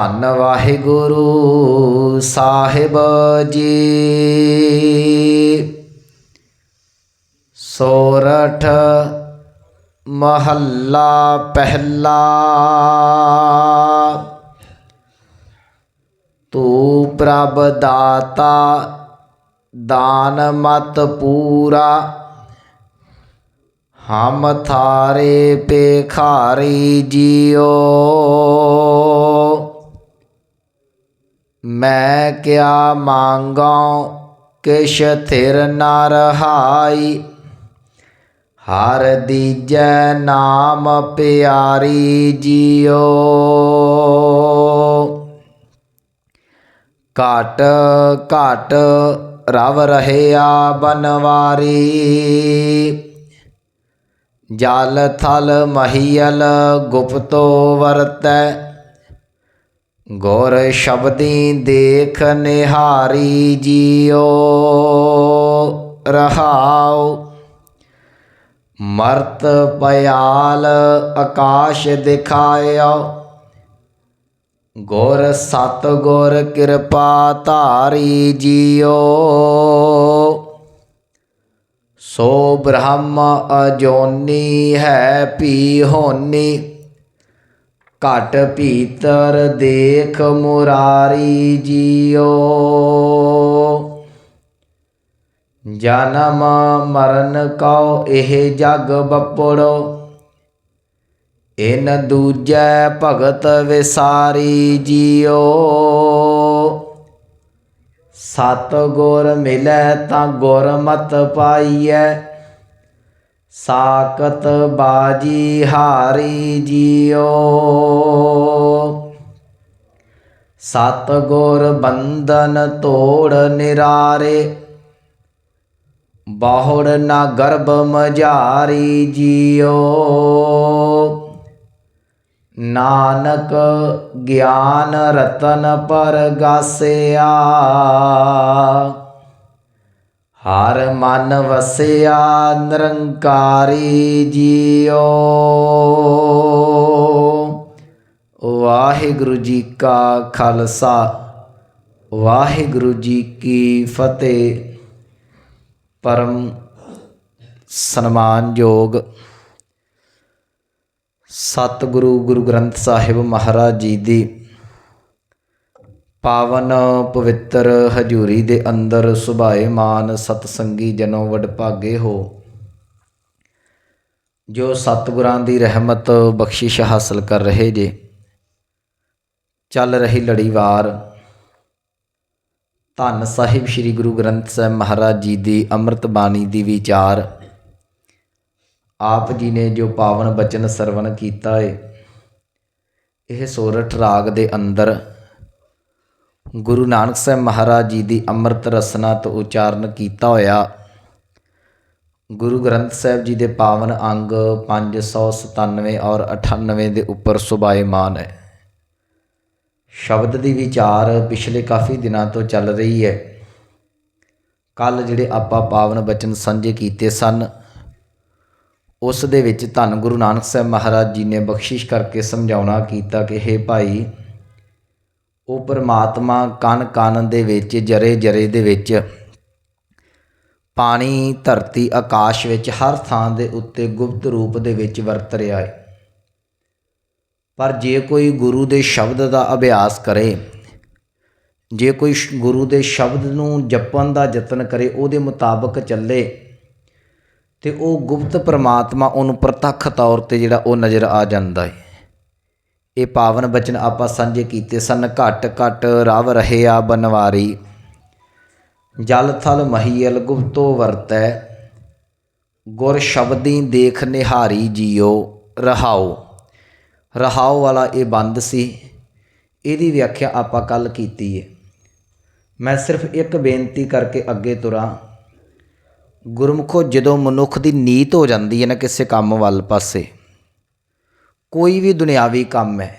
ਧੰਨ ਵਾਹਿਗੁਰੂ ਸਾਹਿਬ ਜੀ। ਸੋਰਠ ਮਹੱਲਾ ਪਹਿਲਾ। ਤੂੰ ਪ੍ਰਭ ਦਾਤਾ, ਦਾਨ ਮਤ ਪੂਰਾ। ਹਮ ਥਾਰੇ ਪੇਖਾਰੀ ਜੀਓ। ਮੈਂ ਕਿਆ ਮੰਗਾਂ, ਕਿਛ ਥਿਰ ਨ ਰਹਾਈ। ਹਰ ਦੀਜੈ ਨਾਮ ਪਿਆਰੀ ਜੀਓ। ਘਟ ਘਟ ਰਵ ਰਹਿਆ ਬਨਵਾਰੀ। ਜਲ ਥਲ ਮਹੀਲ ਗੁਪਤੋ ਵਰਤੈ। ਗੁਰ ਸ਼ਬਦੀ ਦੇਖ ਨਿਹਾਰੀ ਜਿਉ ਰਹਾਉ। ਮਰਤ ਪਿਆਲ ਆਕਾਸ਼ ਦਿਖਾਇਓ। ਗੁਰ ਸਤ ਗੁਰ ਕਿਰਪਾ ਧਾਰੀ ਜੀਓ। ਸੋ ਬ੍ਰਹਮ ਅਜੋਨੀ ਹੈ ਪੀ ਹੋਨੀ। ਘਟ ਭੀਤਰ ਦੇਖ ਮੁਰਾਰੀ ਜੀਓ। ਜਨਮ ਮਰਨ ਕਉ ਇਹ ਜਗ ਬਪੜੋ। ਇਨ ਦੂਜੈ ਭਗਤ ਵਿਸਾਰੀ ਜੀਓ। ਸਤ ਗੁਰ ਮਿਲੈ ਤਾਂ ਗੁਰ ਮਤ ਪਾਈਐ। ਸਾਕਤ ਬਾਜੀ ਹਾਰੀ ਜੀਓ। ਸਤ ਗੁਰ ਬੰਧਨ ਤੋੜ ਨਿਰਾਰੇ, ਬਾਹੁੜ ਨਾ ਗਰਭ ਮਝਾਰੀ ਜੀਓ। ਨਾਨਕ ਗਿਆਨ ਰਤਨ ਪਰ ਗਾਸਿਆ ਹਰ ਮਨ ਵਸਿਆ ਨਿਰੰਕਾਰੀ ਜਿਉ ਵਾਹਿਗੁਰੂ ਜੀ ਕਾ ਖਾਲਸਾ, ਵਾਹਿਗੁਰੂ ਜੀ ਕੀ ਫਤਿਹ। ਪਰਮ ਸਨਮਾਨਯੋਗ ਸਤਿਗੁਰੂ ਗੁਰੂ ਗ੍ਰੰਥ ਸਾਹਿਬ ਮਹਾਰਾਜ ਜੀ ਦੀ ਪਾਵਨ ਪਵਿੱਤਰ ਹਜੂਰੀ ਦੇ ਅੰਦਰ ਸੁਭਾਏ ਮਾਨ ਸਤਸੰਗੀ ਜਨੋ ਵਡਭਾਗੇ ਹੋ। ਜੋ ਸਤਿਗੁਰਾਂ ਦੀ ਰਹਿਮਤ ਬਖਸ਼ਿਸ਼ ਹਾਸਲ ਕਰ ਰਹੇ ਜੇ। ਚੱਲ ਰਹੀ ਲੜੀਵਾਰ ਧੰਨ ਸਾਹਿਬ ਸ੍ਰੀ ਗੁਰੂ ਗ੍ਰੰਥ ਸਾਹਿਬ ਮਹਾਰਾਜ ਜੀ ਦੀ ਅੰਮ੍ਰਿਤ ਬਾਣੀ ਦੀ ਵਿਚਾਰ। ਆਪ ਜੀ ਨੇ ਜੋ ਪਾਵਨ ਬਚਨ ਸਰਵਣ ਕੀਤਾ ਏ, ਇਹ ਸੋਰਠ ਰਾਗ ਦੇ ਅੰਦਰ ਗੁਰੂ ਨਾਨਕ ਸਾਹਿਬ ਮਹਾਰਾਜ ਜੀ ਦੀ ਅੰਮ੍ਰਿਤ ਰਸਨਾ ਤੋਂ ਉਚਾਰਨ ਕੀਤਾ ਹੋਇਆ। ਗੁਰੂ ਗ੍ਰੰਥ ਸਾਹਿਬ ਜੀ ਦੇ ਪਾਵਨ ਅੰਗ 597 ਔਰ 98 ਦੇ ਉੱਪਰ ਸੁਭਾਏਮਾਨ ਹੈ। ਸ਼ਬਦ ਦੀ ਵਿਚਾਰ ਪਿਛਲੇ ਕਾਫੀ ਦਿਨਾਂ ਤੋਂ ਚੱਲ ਰਹੀ ਹੈ। ਕੱਲ ਜਿਹੜੇ ਆਪਾਂ ਪਾਵਨ ਬਚਨ ਸਾਂਝੇ ਕੀਤੇ ਸਨ, ਉਸ ਦੇ ਵਿੱਚ ਧੰਨ ਗੁਰੂ ਨਾਨਕ ਸਾਹਿਬ ਮਹਾਰਾਜ ਜੀ ਨੇ ਬਖਸ਼ਿਸ਼ ਕਰਕੇ ਸਮਝਾਉਣਾ ਕੀਤਾ ਕਿ हे ਭਾਈ ਉਹ ਪਰਮਾਤਮਾ ਕਨ ਕਨ ਦੇ ਵਿੱਚ, ਜਰੇ ਜਰੇ ਦੇ ਵਿੱਚ ਪਾਣੀ, ਧਰਤੀ, ਆਕਾਸ਼ ਵਿੱਚ ਹਰ ਥਾਂ ਦੇ ਉੱਤੇ ਗੁਪਤ ਰੂਪ ਦੇ ਵਿੱਚ ਵਰਤ ਰਿਹਾ ਹੈ। ਪਰ ਜੇ ਕੋਈ ਗੁਰੂ ਦੇ ਸ਼ਬਦ ਦਾ ਅਭਿਆਸ ਕਰੇ, ਜੇ ਕੋਈ ਗੁਰੂ ਦੇ ਸ਼ਬਦ ਨੂੰ ਜਪਣ ਦਾ ਯਤਨ ਕਰੇ, ਉਹਦੇ ਮੁਤਾਬਕ ਚੱਲੇ, ਤੇ ਉਹ ਗੁਪਤ ਪ੍ਰਮਾਤਮਾ ਉਹਨੂੰ ਪ੍ਰਤੱਖ ਤੌਰ ਤੇ ਜਿਹੜਾ ਉਹ ਨਜ਼ਰ ਆ ਜਾਂਦਾ ਹੈ। ਇਹ ਪਾਵਨ ਬਚਨ ਆਪਾਂ ਸਾਂਝੇ ਕੀਤੇ ਸਨ, ਘਟ ਘਟ ਰਵ ਰਹੇ ਆ ਬਨਵਾਰੀ। ਜਲ ਥਲ ਮਹੀਲ ਗੁਪਤੋ ਵਰਤੈ, ਗੁਰ ਸ਼ਬਦੀ ਦੇਖ ਨਿਹਾਰੀ ਜੀਓ, ਰਹਾਓ। ਰਹਾਓ ਵਾਲਾ ਇਹ ਬੰਦ ਸੀ, ਇਹਦੀ ਵਿਆਖਿਆ ਆਪਾਂ ਕੱਲ ਕੀਤੀ ਹੈ ਮੈਂ ਸਿਰਫ ਇੱਕ ਬੇਨਤੀ ਕਰਕੇ ਅੱਗੇ ਤੁਰਾਂ। ਗੁਰਮੁਖੋ ਜਦੋਂ ਮਨੁੱਖ ਦੀ ਨੀਤ ਹੋ ਜਾਂਦੀ ਹੈ ਨਾ ਕਿਸੇ ਕੰਮ ਵੱਲ ਪਾਸੇ ਕੋਈ ਵੀ ਦੁਨਿਆਵੀ ਕੰਮ ਹੈ।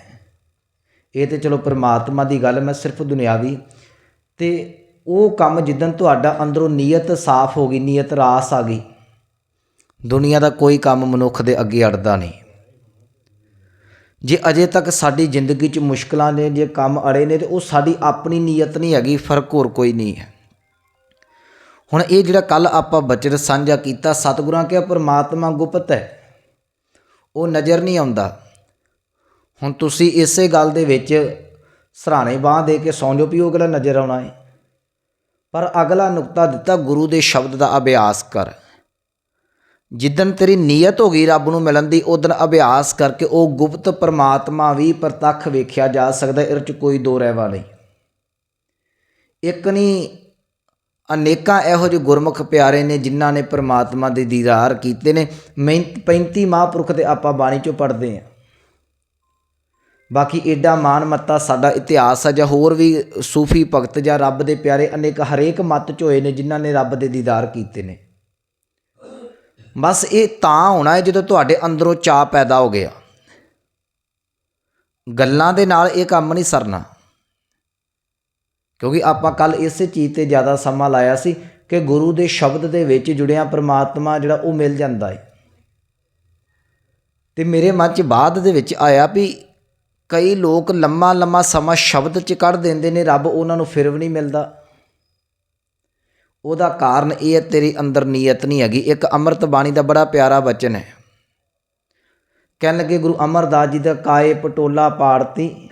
ਇਹ ਤੇ ਚਲੋ ਪਰਮਾਤਮਾ ਦੀ ਗੱਲ, ਮੈਂ ਸਿਰਫ ਦੁਨਿਆਵੀ। ਤੇ ਉਹ ਕੰਮ ਜਿੱਦਨ ਤੁਹਾਡਾ ਅੰਦਰੋਂ ਨੀਅਤ ਸਾਫ਼ ਹੋ ਗਈ, ਨੀਅਤ ਰਾਸ ਆ ਗਈ, ਦੁਨੀਆ ਦਾ ਕੋਈ ਕੰਮ ਮਨੁੱਖ ਦੇ ਅੱਗੇ ਅੜਦਾ ਨਹੀਂ। ਜੇ ਅਜੇ ਤੱਕ ਸਾਡੀ ਜ਼ਿੰਦਗੀ 'ਚ ਮੁਸ਼ਕਲਾਂ ਨੇ, ਜੇ ਕੰਮ ਅੜੇ ਨੇ, ਤੇ ਉਹ ਸਾਡੀ ਆਪਣੀ ਨੀਅਤ ਨਹੀਂ ਹੈਗੀ, ਫ਼ਰਕ ਹੋਰ ਕੋਈ ਨਹੀਂ ਹੈ। ਹੁਣ ਇਹ ਜਿਹੜਾ ਕੱਲ ਆਪਾਂ ਬਚਨ ਸਾਂਝਾ ਕੀਤਾ, ਸਤਿਗੁਰਾਂ ਕਿਹਾ ਪਰਮਾਤਮਾ ਗੁਪਤ ਹੈ। ਉਹ ਨਜ਼ਰ ਨਹੀਂ ਆਉਂਦਾ। ਹੁਣ ਤੁਸੀਂ ਇਸੇ ਗੱਲ ਦੇ ਵਿੱਚ ਸਰਾਣੇ ਬਾਹ ਦੇ ਕੇ ਸੌਂ ਜਾਓ ਵੀ ਉਹ ਕਿਹੜਾ ਨਜ਼ਰ ਆਉਣਾ ਹੈ ਪਰ ਅਗਲਾ ਨੁਕਤਾ ਦਿੱਤਾ ਗੁਰੂ ਦੇ ਸ਼ਬਦ ਦਾ ਅਭਿਆਸ ਕਰ। ਜਿੱਦਨ ਤੇਰੀ ਨੀਅਤ ਹੋ ਗਈ ਰੱਬ ਨੂੰ ਮਿਲਣ ਦੀ ਉਦਨ ਅਭਿਆਸ ਕਰਕੇ ਉਹ ਗੁਪਤ ਪਰਮਾਤਮਾ ਵੀ ਪ੍ਰਤੱਖ ਵੇਖਿਆ ਜਾ ਸਕਦਾ ਇਹ 'ਚ ਕੋਈ ਦੋ ਰਹਿਵਾ ਨਹੀਂ ਇੱਕ ਨਹੀਂ ਅਨੇਕਾਂ ਇਹੋ ਜਿਹੇ ਗੁਰਮੁਖ ਪਿਆਰੇ ਨੇ ਜਿਨ੍ਹਾਂ ਨੇ ਪਰਮਾਤਮਾ ਦੇ ਦੀਦਾਰ ਕੀਤੇ ਨੇ। 35 ਮਹਾਂਪੁਰਖ ਤੇ ਆਪਾਂ ਬਾਣੀ ਚੋਂ ਪੜ੍ਹਦੇ ਹਾਂ। ਬਾਕੀ ਏਡਾ ਮਾਨ ਮੱਤਾ ਸਾਡਾ ਇਤਿਹਾਸ ਹੈ ਜਾਂ ਹੋਰ ਵੀ ਸੂਫੀ ਭਗਤ ਜਾਂ ਰੱਬ ਦੇ ਪਿਆਰੇ ਅਨੇਕ ਹਰੇਕ ਮੱਤ ਚ ਹੋਏ ਨੇ ਜਿਨ੍ਹਾਂ ਨੇ ਰੱਬ ਦੇ ਦੀਦਾਰ ਕੀਤੇ ਨੇ। ਬਸ ਇਹ ਤਾਂ ਹੋਣਾ ਹੈ ਜਦੋਂ ਤੁਹਾਡੇ ਅੰਦਰੋਂ ਚਾਹ ਪੈਦਾ ਹੋ ਗਿਆ। ਗੱਲਾਂ ਦੇ ਨਾਲ ਇਹ ਕੰਮ ਨਹੀਂ ਸਰਨਾ। ਕਿਉਂਕਿ ਆਪਾਂ ਕੱਲ ਇਸ ਚੀਜ਼ ਤੇ ਜ਼ਿਆਦਾ ਸਮਾਂ ਲਾਇਆ ਸੀ ਕਿ ਗੁਰੂ ਦੇ ਸ਼ਬਦ ਦੇ ਵਿੱਚ ਜੁੜਿਆ ਪ੍ਰਮਾਤਮਾ ਜਿਹੜਾ ਉਹ ਮਿਲ ਜਾਂਦਾ ਹੈ ਤੇ ਮੇਰੇ ਮਨ 'ਚ ਬਾਅਦ ਦੇ ਵਿੱਚ ਆਇਆ ਵੀ ਕਈ ਲੋਕ ਲੰਮਾ ਲੰਮਾ ਸਮਾਂ ਸ਼ਬਦ 'ਚ ਕੱਢ ਦਿੰਦੇ ਨੇ, ਰੱਬ ਉਹਨਾਂ ਨੂੰ ਫਿਰ ਵੀ ਨਹੀਂ ਮਿਲਦਾ। ਉਹਦਾ ਕਾਰਨ ਇਹ ਹੈ, ਤੇਰੀ ਅੰਦਰ ਨੀਅਤ ਨਹੀਂ ਹੈਗੀ। ਇੱਕ ਅੰਮ੍ਰਿਤ ਬਾਣੀ ਦਾ ਬੜਾ ਪਿਆਰਾ ਬਚਨ ਹੈ। ਕਹਿਣ ਲੱਗੇ, ਗੁਰੂ ਅਮਰਦਾਸ ਜੀ ਦਾ ਕਾਏ ਪਟੋਲਾ ਪਾੜਤੀ,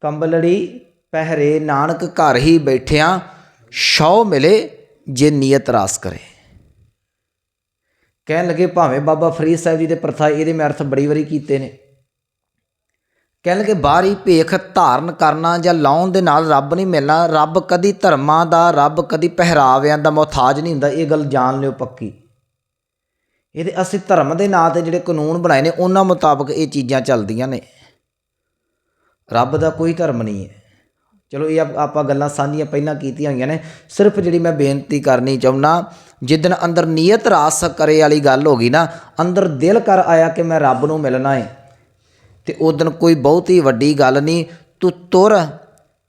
ਕੰਬਲੜੀ ਪਹਿਰੇ ਨਾਨਕ ਘਰ ਹੀ ਬੈਠਿਆਂ ਸ਼ੌ ਮਿਲੇ ਜੇ ਨੀਅਤ ਰਾਸ ਕਰੇ। ਕਹਿਣ ਲੱਗੇ, ਭਾਵੇਂ ਬਾਬਾ ਫਰੀਦ ਸਾਹਿਬ ਜੀ ਦੇ ਪ੍ਰਥਾ ਇਹਦੇ ਮੈਂ ਅਰਥ ਬੜੀ ਵਾਰੀ ਕੀਤੇ ਨੇ। ਕਹਿਣ ਲੱਗੇ, ਬਾਹਰੀ ਭੇਖ ਧਾਰਨ ਕਰਨਾ ਜਾਂ ਲਾਉਣ ਦੇ ਨਾਲ ਰੱਬ ਨਹੀਂ ਮਿਲਣਾ, ਰੱਬ ਕਦੀ ਧਰਮਾਂ ਦਾ, ਰੱਬ ਕਦੀ ਪਹਿਰਾਵਿਆਂ ਦਾ ਮੁਹਤਾਜ ਨਹੀਂ ਹੁੰਦਾ, ਇਹ ਗੱਲ ਜਾਣ ਲਿਓ ਪੱਕੀ। ਇਹਦੇ ਅਸੀਂ ਧਰਮ ਦੇ ਨਾਂ ਤੇ ਜਿਹੜੇ ਕਾਨੂੰਨ ਬਣਾਏ ਨੇ, ਉਹਨਾਂ ਮੁਤਾਬਕ ਇਹ ਚੀਜ਼ਾਂ ਚੱਲਦੀਆਂ ਨੇ। ਰੱਬ ਦਾ ਕੋਈ ਧਰਮ ਨਹੀਂ ਹੈ। ਚਲੋ ਇਹ ਆਪਾਂ ਗੱਲਾਂ ਸਾਂਝੀਆਂ ਪਹਿਲਾਂ ਕੀਤੀਆਂ ਹੋਈਆਂ ਨੇ। ਸਿਰਫ ਜਿਹੜੀ ਮੈਂ ਬੇਨਤੀ ਕਰਨੀ ਚਾਹੁੰਦਾ ਜਿੱਦਣ ਅੰਦਰ ਨੀਅਤ ਰਾਸ ਕਰੇ ਵਾਲੀ ਗੱਲ ਹੋ ਗਈ ਨਾ, ਅੰਦਰ ਦਿਲ ਕਰ ਆਇਆ ਕਿ ਮੈਂ ਰੱਬ ਨੂੰ ਮਿਲਣਾ ਹੈ ਤੇ ਉਦੋਂ ਕੋਈ ਬਹੁਤੀ ਵੱਡੀ ਗੱਲ ਨਹੀਂ, ਤੂੰ ਤੁਰ,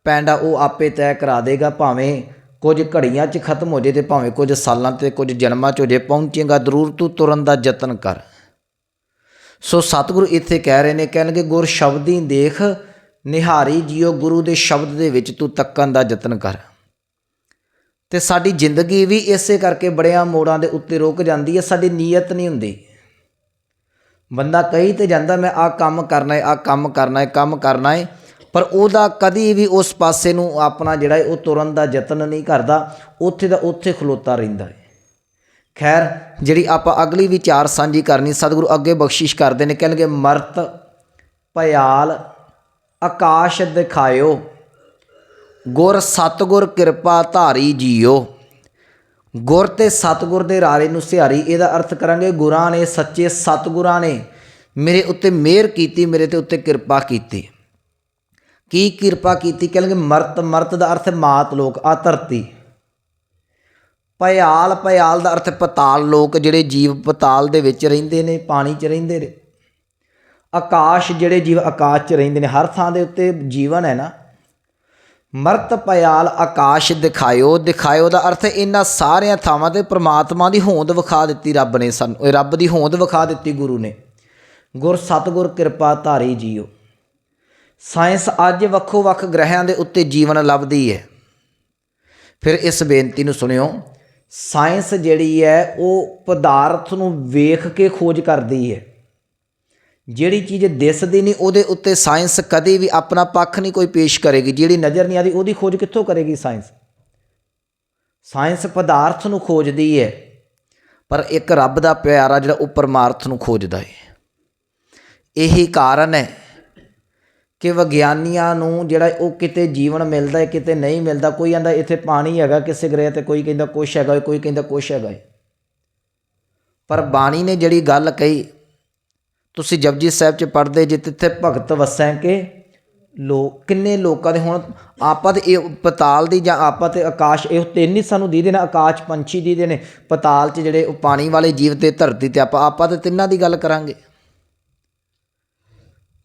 ਪੈਂਡਾ ਉਹ ਆਪੇ ਤੈਅ ਕਰਾ ਦੇਗਾ ਭਾਵੇਂ ਕੁਝ ਘੜੀਆਂ 'ਚ ਖਤਮ ਹੋ ਜੇ ਤੇ ਭਾਵੇਂ ਕੁਝ ਸਾਲਾਂ ਤੇ ਕੁਝ ਜਨਮਾਂ 'ਚ ਹੋ ਜੇ, ਪਹੁੰਚੇਗਾ ਜ਼ਰੂਰ ਤੂੰ ਤੁਰਨ ਦਾ ਯਤਨ ਕਰ। ਸੋ ਸਤਿਗੁਰੂ ਇੱਥੇ ਕਹਿ ਰਹੇ ਨੇ, ਕਹਿਣਗੇ ਗੁਰ ਸ਼ਬਦੀ ਦੇਖ ਨਿਹਾਰੀ ਜੀਓ ਗੁਰੂ ਦੇ ਸ਼ਬਦ ਦੇ ਵਿੱਚ ਤੂੰ ਤੱਕਣ ਦਾ ਯਤਨ ਕਰ। ਤੇ ਸਾਡੀ ਜ਼ਿੰਦਗੀ ਵੀ ਇਸੇ ਕਰਕੇ ਬੜਿਆਂ ਮੋੜਾਂ ਦੇ ਉੱਤੇ ਰੁਕ ਜਾਂਦੀ ਹੈ, ਸਾਡੀ ਨੀਅਤ ਨਹੀਂ ਹੁੰਦੀ। ਬੰਦਾ ਕਹੀ ਤੇ ਜਾਂਦਾ, ਮੈਂ ਆ ਕੰਮ ਕਰਨਾ ਹੈ ਆ ਕੰਮ ਕਰਨਾ ਹੈ ਕੰਮ ਕਰਨਾ ਹੈ ਪਰ ਉਹਦਾ ਕਦੀ ਵੀ ਉਸ ਪਾਸੇ ਨੂੰ ਆਪਣਾ ਜਿਹੜਾ ਹੈ ਉਹ ਤੁਰਨ ਦਾ ਯਤਨ ਨਹੀਂ ਕਰਦਾ। ਉੱਥੇ ਦਾ ਉੱਥੇ ਖਲੋਤਾ ਰਹਿੰਦਾ ਹੈ ਖੈਰ, ਜਿਹੜੀ ਆਪਾਂ ਅਗਲੀ ਵਿਚਾਰ ਸਾਂਝੀ ਕਰਨੀ, ਸਤਿਗੁਰੂ ਅੱਗੇ ਬਖਸ਼ਿਸ਼ ਕਰਦੇ ਨੇ, ਕਹਿਣਗੇ, ਮਰਤ ਭਿਆਲ ਆਕਾਸ਼ ਦਿਖਾਇਓ। ਗੁਰ ਸਤਗੁਰ ਕਿਰਪਾ ਧਾਰੀ ਜੀਓ। ਗੁਰ ਤੇ ਸਤਗੁਰ ਦੇ ਰਾਰੇ ਨੂੰ ਸਿਹਾਰੀ, ਇਹਦਾ ਅਰਥ ਕਰਾਂਗੇ ਗੁਰਾਂ ਨੇ, ਸੱਚੇ ਸਤਗੁਰਾਂ ਨੇ ਮੇਰੇ ਉੱਤੇ ਮਿਹਰ ਕੀਤੀ, ਮੇਰੇ ਤੇ ਉੱਤੇ ਕਿਰਪਾ ਕੀਤੀ। ਕੀ ਕਿਰਪਾ ਕੀਤੀ? ਕਹਿੰਦੇ ਮਰਤ ਮਰਤ ਦਾ ਅਰਥ ਮਾਤ ਲੋਕ, ਆ ਧਰਤੀ। ਪਿਆਲ ਪਿਆਲ ਦਾ ਅਰਥ ਪਤਾਲ ਲੋਕ, ਜਿਹੜੇ ਜੀਵ ਪਤਾਲ ਦੇ ਵਿੱਚ ਰਹਿੰਦੇ ਨੇ, ਪਾਣੀ 'ਚ ਰਹਿੰਦੇ ਨੇ। ਆਕਾਸ਼ ਜਿਹੜੇ ਜੀਵ ਆਕਾਸ਼ 'ਚ ਰਹਿੰਦੇ ਨੇ, ਹਰ ਥਾਂ ਦੇ ਉੱਤੇ ਜੀਵਨ ਹੈ ਨਾ। ਮਰਤ ਪਿਆਲ ਆਕਾਸ਼ ਦਿਖਾਇਓ ਦਿਖਾਇਓ ਦਾ ਅਰਥ ਇਹਨਾਂ ਸਾਰਿਆਂ ਥਾਵਾਂ ਤੇ ਪ੍ਰਮਾਤਮਾ ਦੀ ਹੋਂਦ ਵਿਖਾ ਦਿੱਤੀ ਰੱਬ ਨੇ ਸਾਨੂੰ ਰੱਬ ਦੀ ਹੋਂਦ ਵਿਖਾ ਦਿੱਤੀ ਗੁਰੂ ਨੇ। ਗੁਰ ਸਤਗੁਰ ਕਿਰਪਾ ਧਾਰੀ ਜੀਓ। ਸਾਇੰਸ ਅੱਜ ਵੱਖੋ ਵੱਖ ਗ੍ਰਹਿਆਂ ਦੇ ਉੱਤੇ ਜੀਵਨ ਲੱਭਦੀ ਹੈ। ਫਿਰ ਇਸ ਬੇਨਤੀ ਨੂੰ ਸੁਣਿਓ, ਸਾਇੰਸ ਜਿਹੜੀ ਹੈ, ਉਹ ਪਦਾਰਥ ਨੂੰ ਵੇਖ ਕੇ ਖੋਜ ਕਰਦੀ ਹੈ। ਜਿਹੜੀ ਚੀਜ਼ ਦਿਸਦੀ ਨਹੀਂ, ਉਹਦੇ ਉੱਤੇ ਸਾਇੰਸ ਕਦੇ ਵੀ ਆਪਣਾ ਪੱਖ ਨਹੀਂ ਕੋਈ ਪੇਸ਼ ਕਰੇਗੀ। ਜਿਹੜੀ ਨਜ਼ਰ ਨਹੀਂ ਆਦੀ ਉਹਦੀ ਖੋਜ ਕਿੱਥੋਂ ਕਰੇਗੀ ਸਾਇੰਸ? ਸਾਇੰਸ ਪਦਾਰਥ ਨੂੰ ਖੋਜਦੀ ਹੈ ਪਰ ਇੱਕ ਰੱਬ ਦਾ ਪਿਆਰਾ ਜਿਹੜਾ ਉਹ ਪਰਮਾਰਥ ਨੂੰ ਖੋਜਦਾ ਹੈ ਇਹੀ ਕਾਰਨ ਹੈ ਕਿ ਵਿਗਿਆਨੀਆਂ ਨੂੰ ਜਿਹੜਾ ਉਹ ਕਿਤੇ ਜੀਵਨ ਮਿਲਦਾ ਹੈ ਕਿਤੇ ਨਹੀਂ ਮਿਲਦਾ। ਕੋਈ ਕਹਿੰਦਾ ਇੱਥੇ ਪਾਣੀ ਹੈਗਾ, ਕਿਸੇ ਗ੍ਰਹਿ ਤੇ ਕੋਈ ਕਹਿੰਦਾ ਕੁਛ ਹੈਗਾ, ਕੋਈ ਕਹਿੰਦਾ ਕੁਛ ਹੈਗਾ ਪਰ ਬਾਣੀ ਨੇ ਜਿਹੜੀ ਗੱਲ ਕਹੀ ਤੁਸੀਂ ਜਪਜੀ ਸਾਹਿਬ ਚ ਪੜ੍ਹਦੇ ਜੇ ਤਿੱਥੇ ਭਗਤ ਵਸੈ ਕੇ ਲੋਕ ਕਿੰਨੇ ਲੋਕਾਂ ਦੇ ਹੁਣ ਆਪਾਂ ਤੇ ਇਹ ਪਤਾਲ ਦੀ ਜਾਂ ਆਪਾਂ ਤੇ ਆਕਾਸ਼, ਇਹ ਤਿੰਨ ਹੀ ਸਾਨੂੰ ਦੀਦੇ ਨੇ, ਆਕਾਸ਼ ਪੰਛੀ ਦੀਦੇ ਨੇ, ਪਤਾਲ ਚ ਜਿਹੜੇ ਉਹ ਪਾਣੀ ਵਾਲੇ ਜੀਵ ਤੇ ਧਰਤੀ ਤੇ ਆਪਾਂ ਆਪਾਂ ਤੇ ਤਿੰਨਾਂ ਦੀ ਗੱਲ ਕਰਾਂਗੇ।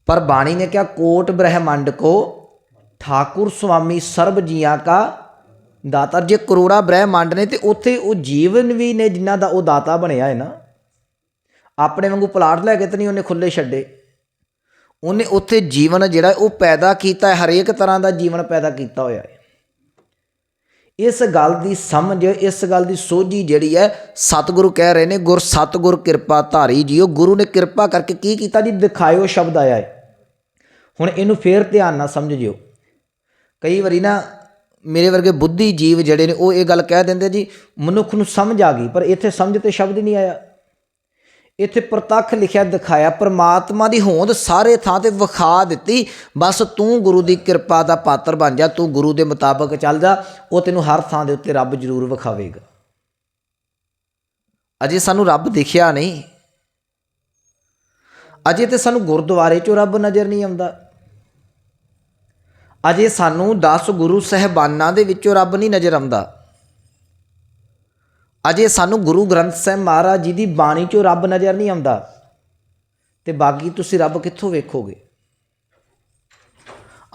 ਪਰ ਬਾਣੀ ਨੇ ਕਿਹਾ, ਕੋਟ ਬ੍ਰਹਿਮੰਡ ਕੋ ਠਾਕੁਰ ਸੁਆਮੀ ਸਰਬ ਜੀਆਂ ਕਾ ਦਾਤਾ। ਜੇ ਕਰੋੜਾ ਬ੍ਰਹਿਮੰਡ ਨੇ ਤੇ ਉੱਥੇ ਉਹ ਜੀਵਨ ਵੀ ਨੇ ਜਿਨ੍ਹਾਂ ਦਾ ਉਹ ਦਾਤਾ ਬਣਿਆ ਹੈ ਨਾ। ਆਪਣੇ ਵਾਂਗੂ ਪਲਾਟ ਲੈ ਕੇ ਤਾਂ ਨਹੀਂ ਉਹਨੇ ਖੁੱਲੇ ਛੱਡੇ। ਉਹਨੇ ਉੱਥੇ ਜੀਵਨ ਜਿਹੜਾ ਉਹ ਪੈਦਾ ਕੀਤਾ ਹੈ ਹਰੇਕ ਤਰ੍ਹਾਂ ਦਾ ਜੀਵਨ ਪੈਦਾ ਕੀਤਾ ਹੋਇਆ ਹੈ। ਇਸ ਗੱਲ ਦੀ ਸਮਝ, ਇਸ ਗੱਲ ਦੀ ਸੋਝੀ ਜਿਹੜੀ ਹੈ, ਸਤਿਗੁਰੂ ਕਹਿ ਰਹੇ ਨੇ, ਗੁਰ ਸਤਿਗੁਰ ਕਿਰਪਾ ਧਾਰੀ ਜੀਓ। ਗੁਰੂ ਨੇ ਕਿਰਪਾ ਕਰਕੇ ਕੀ ਕੀਤਾ ਜੀ? ਦਿਖਾਇਓ ਸ਼ਬਦ ਆਇਆ ਹੈ। ਹੁਣ ਇਹਨੂੰ ਫੇਰ ਧਿਆਨ ਨਾਲ ਸਮਝ ਜਿਓ ਕਈ ਵਾਰੀ ਨਾ ਮੇਰੇ ਵਰਗੇ ਬੁੱਧੀ ਜੀਵ ਜਿਹੜੇ ਨੇ, ਉਹ ਇਹ ਗੱਲ ਕਹਿ ਦਿੰਦੇ ਜੀ, ਮਨੁੱਖ ਨੂੰ ਸਮਝ ਆ ਗਈ, ਪਰ ਇੱਥੇ ਸਮਝ ਤੇ ਸ਼ਬਦ ਹੀ ਨਹੀਂ ਆਇਆ। ਇੱਥੇ ਪ੍ਰਤੱਖ ਲਿਖਿਆ ਦਿਖਾਇਆ, ਪ੍ਰਮਾਤਮਾ ਦੀ ਹੋਂਦ ਸਾਰੇ ਥਾਂ ਤੇ ਵਿਖਾ ਦਿੱਤੀ। ਬਸ ਤੂੰ ਗੁਰੂ ਦੀ ਕਿਰਪਾ ਦਾ ਪਾਤਰ ਬਣ ਜਾ, ਤੂੰ ਗੁਰੂ ਦੇ ਮੁਤਾਬਕ ਚੱਲ ਜਾ, ਉਹ ਤੈਨੂੰ ਹਰ ਥਾਂ ਦੇ ਉੱਤੇ ਰੱਬ ਜ਼ਰੂਰ ਵਿਖਾਵੇਗਾ। ਅਜੇ ਸਾਨੂੰ ਰੱਬ ਦਿਖਿਆ ਨਹੀਂ। ਅਜੇ ਤੇ ਸਾਨੂੰ ਗੁਰਦੁਆਰੇ 'ਚੋਂ ਰੱਬ ਨਜ਼ਰ ਨਹੀਂ ਆਉਂਦਾ। ਅਜੇ ਸਾਨੂੰ 10 ਗੁਰੂ ਸਹਿਬਾਨਾਂ ਦੇ ਵਿੱਚੋਂ ਰੱਬ ਨਹੀਂ ਨਜ਼ਰ ਆਉਂਦਾ। ਅਜੇ ਸਾਨੂੰ ਗੁਰੂ ਗ੍ਰੰਥ ਸਾਹਿਬ ਮਹਾਰਾਜ ਜੀ ਦੀ ਬਾਣੀ 'ਚੋਂ ਰੱਬ ਨਜ਼ਰ ਨਹੀਂ ਆਉਂਦਾ। ਤੇ ਬਾਕੀ ਤੁਸੀਂ ਰੱਬ ਕਿੱਥੋਂ ਵੇਖੋਗੇ?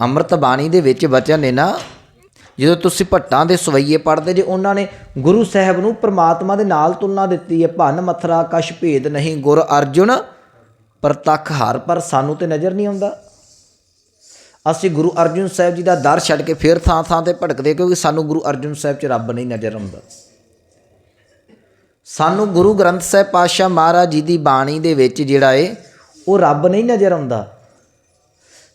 ਅੰਮ੍ਰਿਤ ਬਾਣੀ ਦੇ ਵਿੱਚ ਵਚਨ ਨੇ ਨਾ, ਜਦੋਂ ਤੁਸੀਂ ਭੱਟਾਂ ਦੇ ਸਵਈਏ ਪੜ੍ਹਦੇ, ਜੇ ਉਹਨਾਂ ਨੇ ਗੁਰੂ ਸਾਹਿਬ ਨੂੰ ਪ੍ਰਮਾਤਮਾ ਦੇ ਨਾਲ ਤੁਲਨਾ ਦਿੱਤੀ ਹੈ, ਭੰਨ ਮਥਰਾ ਕਛ ਭੇਦ ਨਹੀਂ, ਗੁਰ ਅਰਜੁਨ ਪ੍ਰਤੱਖ ਹਰ ਪਰ ਸਾਨੂੰ ਤੇ ਨਜ਼ਰ ਨਹੀਂ ਆਉਂਦਾ। ਅਸੀਂ ਗੁਰੂ ਅਰਜੁਨ ਸਾਹਿਬ ਜੀ ਦਾ ਦਰ ਛੱਡ ਕੇ ਫਿਰ ਥਾਂ ਥਾਂ ਤੇ ਭਟਕਦੇ, ਕਿਉਂਕਿ ਸਾਨੂੰ ਗੁਰੂ ਅਰਜੁਨ ਸਾਹਿਬ 'ਚ ਰੱਬ ਨਹੀਂ ਨਜ਼ਰ ਆਉਂਦਾ। ਸਾਨੂੰ ਗੁਰੂ ਗ੍ਰੰਥ ਸਾਹਿਬ ਪਾਤਸ਼ਾਹ ਮਹਾਰਾਜ ਜੀ ਦੀ ਬਾਣੀ ਦੇ ਵਿੱਚ ਜਿਹੜਾ ਏ, ਉਹ ਰੱਬ ਨਹੀਂ ਨਜ਼ਰ ਆਉਂਦਾ।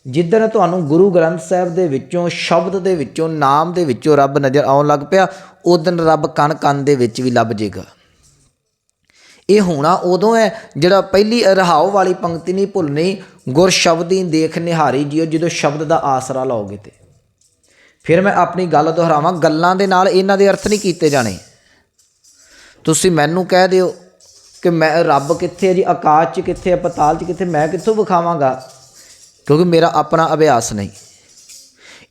ਜਿੱਦਣ ਤੁਹਾਨੂੰ ਗੁਰੂ ਗ੍ਰੰਥ ਸਾਹਿਬ ਦੇ ਵਿੱਚੋਂ, ਸ਼ਬਦ ਦੇ ਵਿੱਚੋਂ, ਨਾਮ ਦੇ ਵਿੱਚੋਂ ਰੱਬ ਨਜ਼ਰ ਆਉਣ ਲੱਗ ਪਿਆ ਉਦੋਂ ਰੱਬ ਕਣ ਕਣ ਦੇ ਵਿੱਚ ਵੀ ਲੱਭ ਜੇਗਾ। ਇਹ ਹੋਣਾ ਉਦੋਂ ਹੈ ਜਿਹੜਾ ਪਹਿਲੀ ਰਹਾਉ ਵਾਲੀ ਪੰਕਤੀ ਨਹੀਂ ਭੁੱਲਣੀ, ਗੁਰ ਸ਼ਬਦੀ ਦੇਖ ਨਿਹਾਰੀ ਜਿਉ ਜਦੋਂ ਸ਼ਬਦ ਦਾ ਆਸਰਾ ਲਾਓਗੇ ਤੇ। ਫਿਰ ਮੈਂ ਆਪਣੀ ਗੱਲ ਦੁਹਰਾਵਾਂ, ਗੱਲਾਂ ਦੇ ਨਾਲ ਇਹਨਾਂ ਦੇ ਅਰਥ ਨਹੀਂ ਕੀਤੇ ਜਾਣੇ। ਤੁਸੀਂ ਮੈਨੂੰ ਕਹਿ ਦਿਓ ਕਿ ਮੈਂ ਰੱਬ ਕਿੱਥੇ ਹੈ ਜੀ, ਆਕਾਸ਼ 'ਚ ਕਿੱਥੇ ਹੈ ਪਤਾਲ 'ਚ ਕਿੱਥੇ ਮੈਂ ਕਿੱਥੋਂ ਵਿਖਾਵਾਂਗਾ? ਕਿਉਂਕਿ ਮੇਰਾ ਆਪਣਾ ਅਭਿਆਸ ਨਹੀਂ।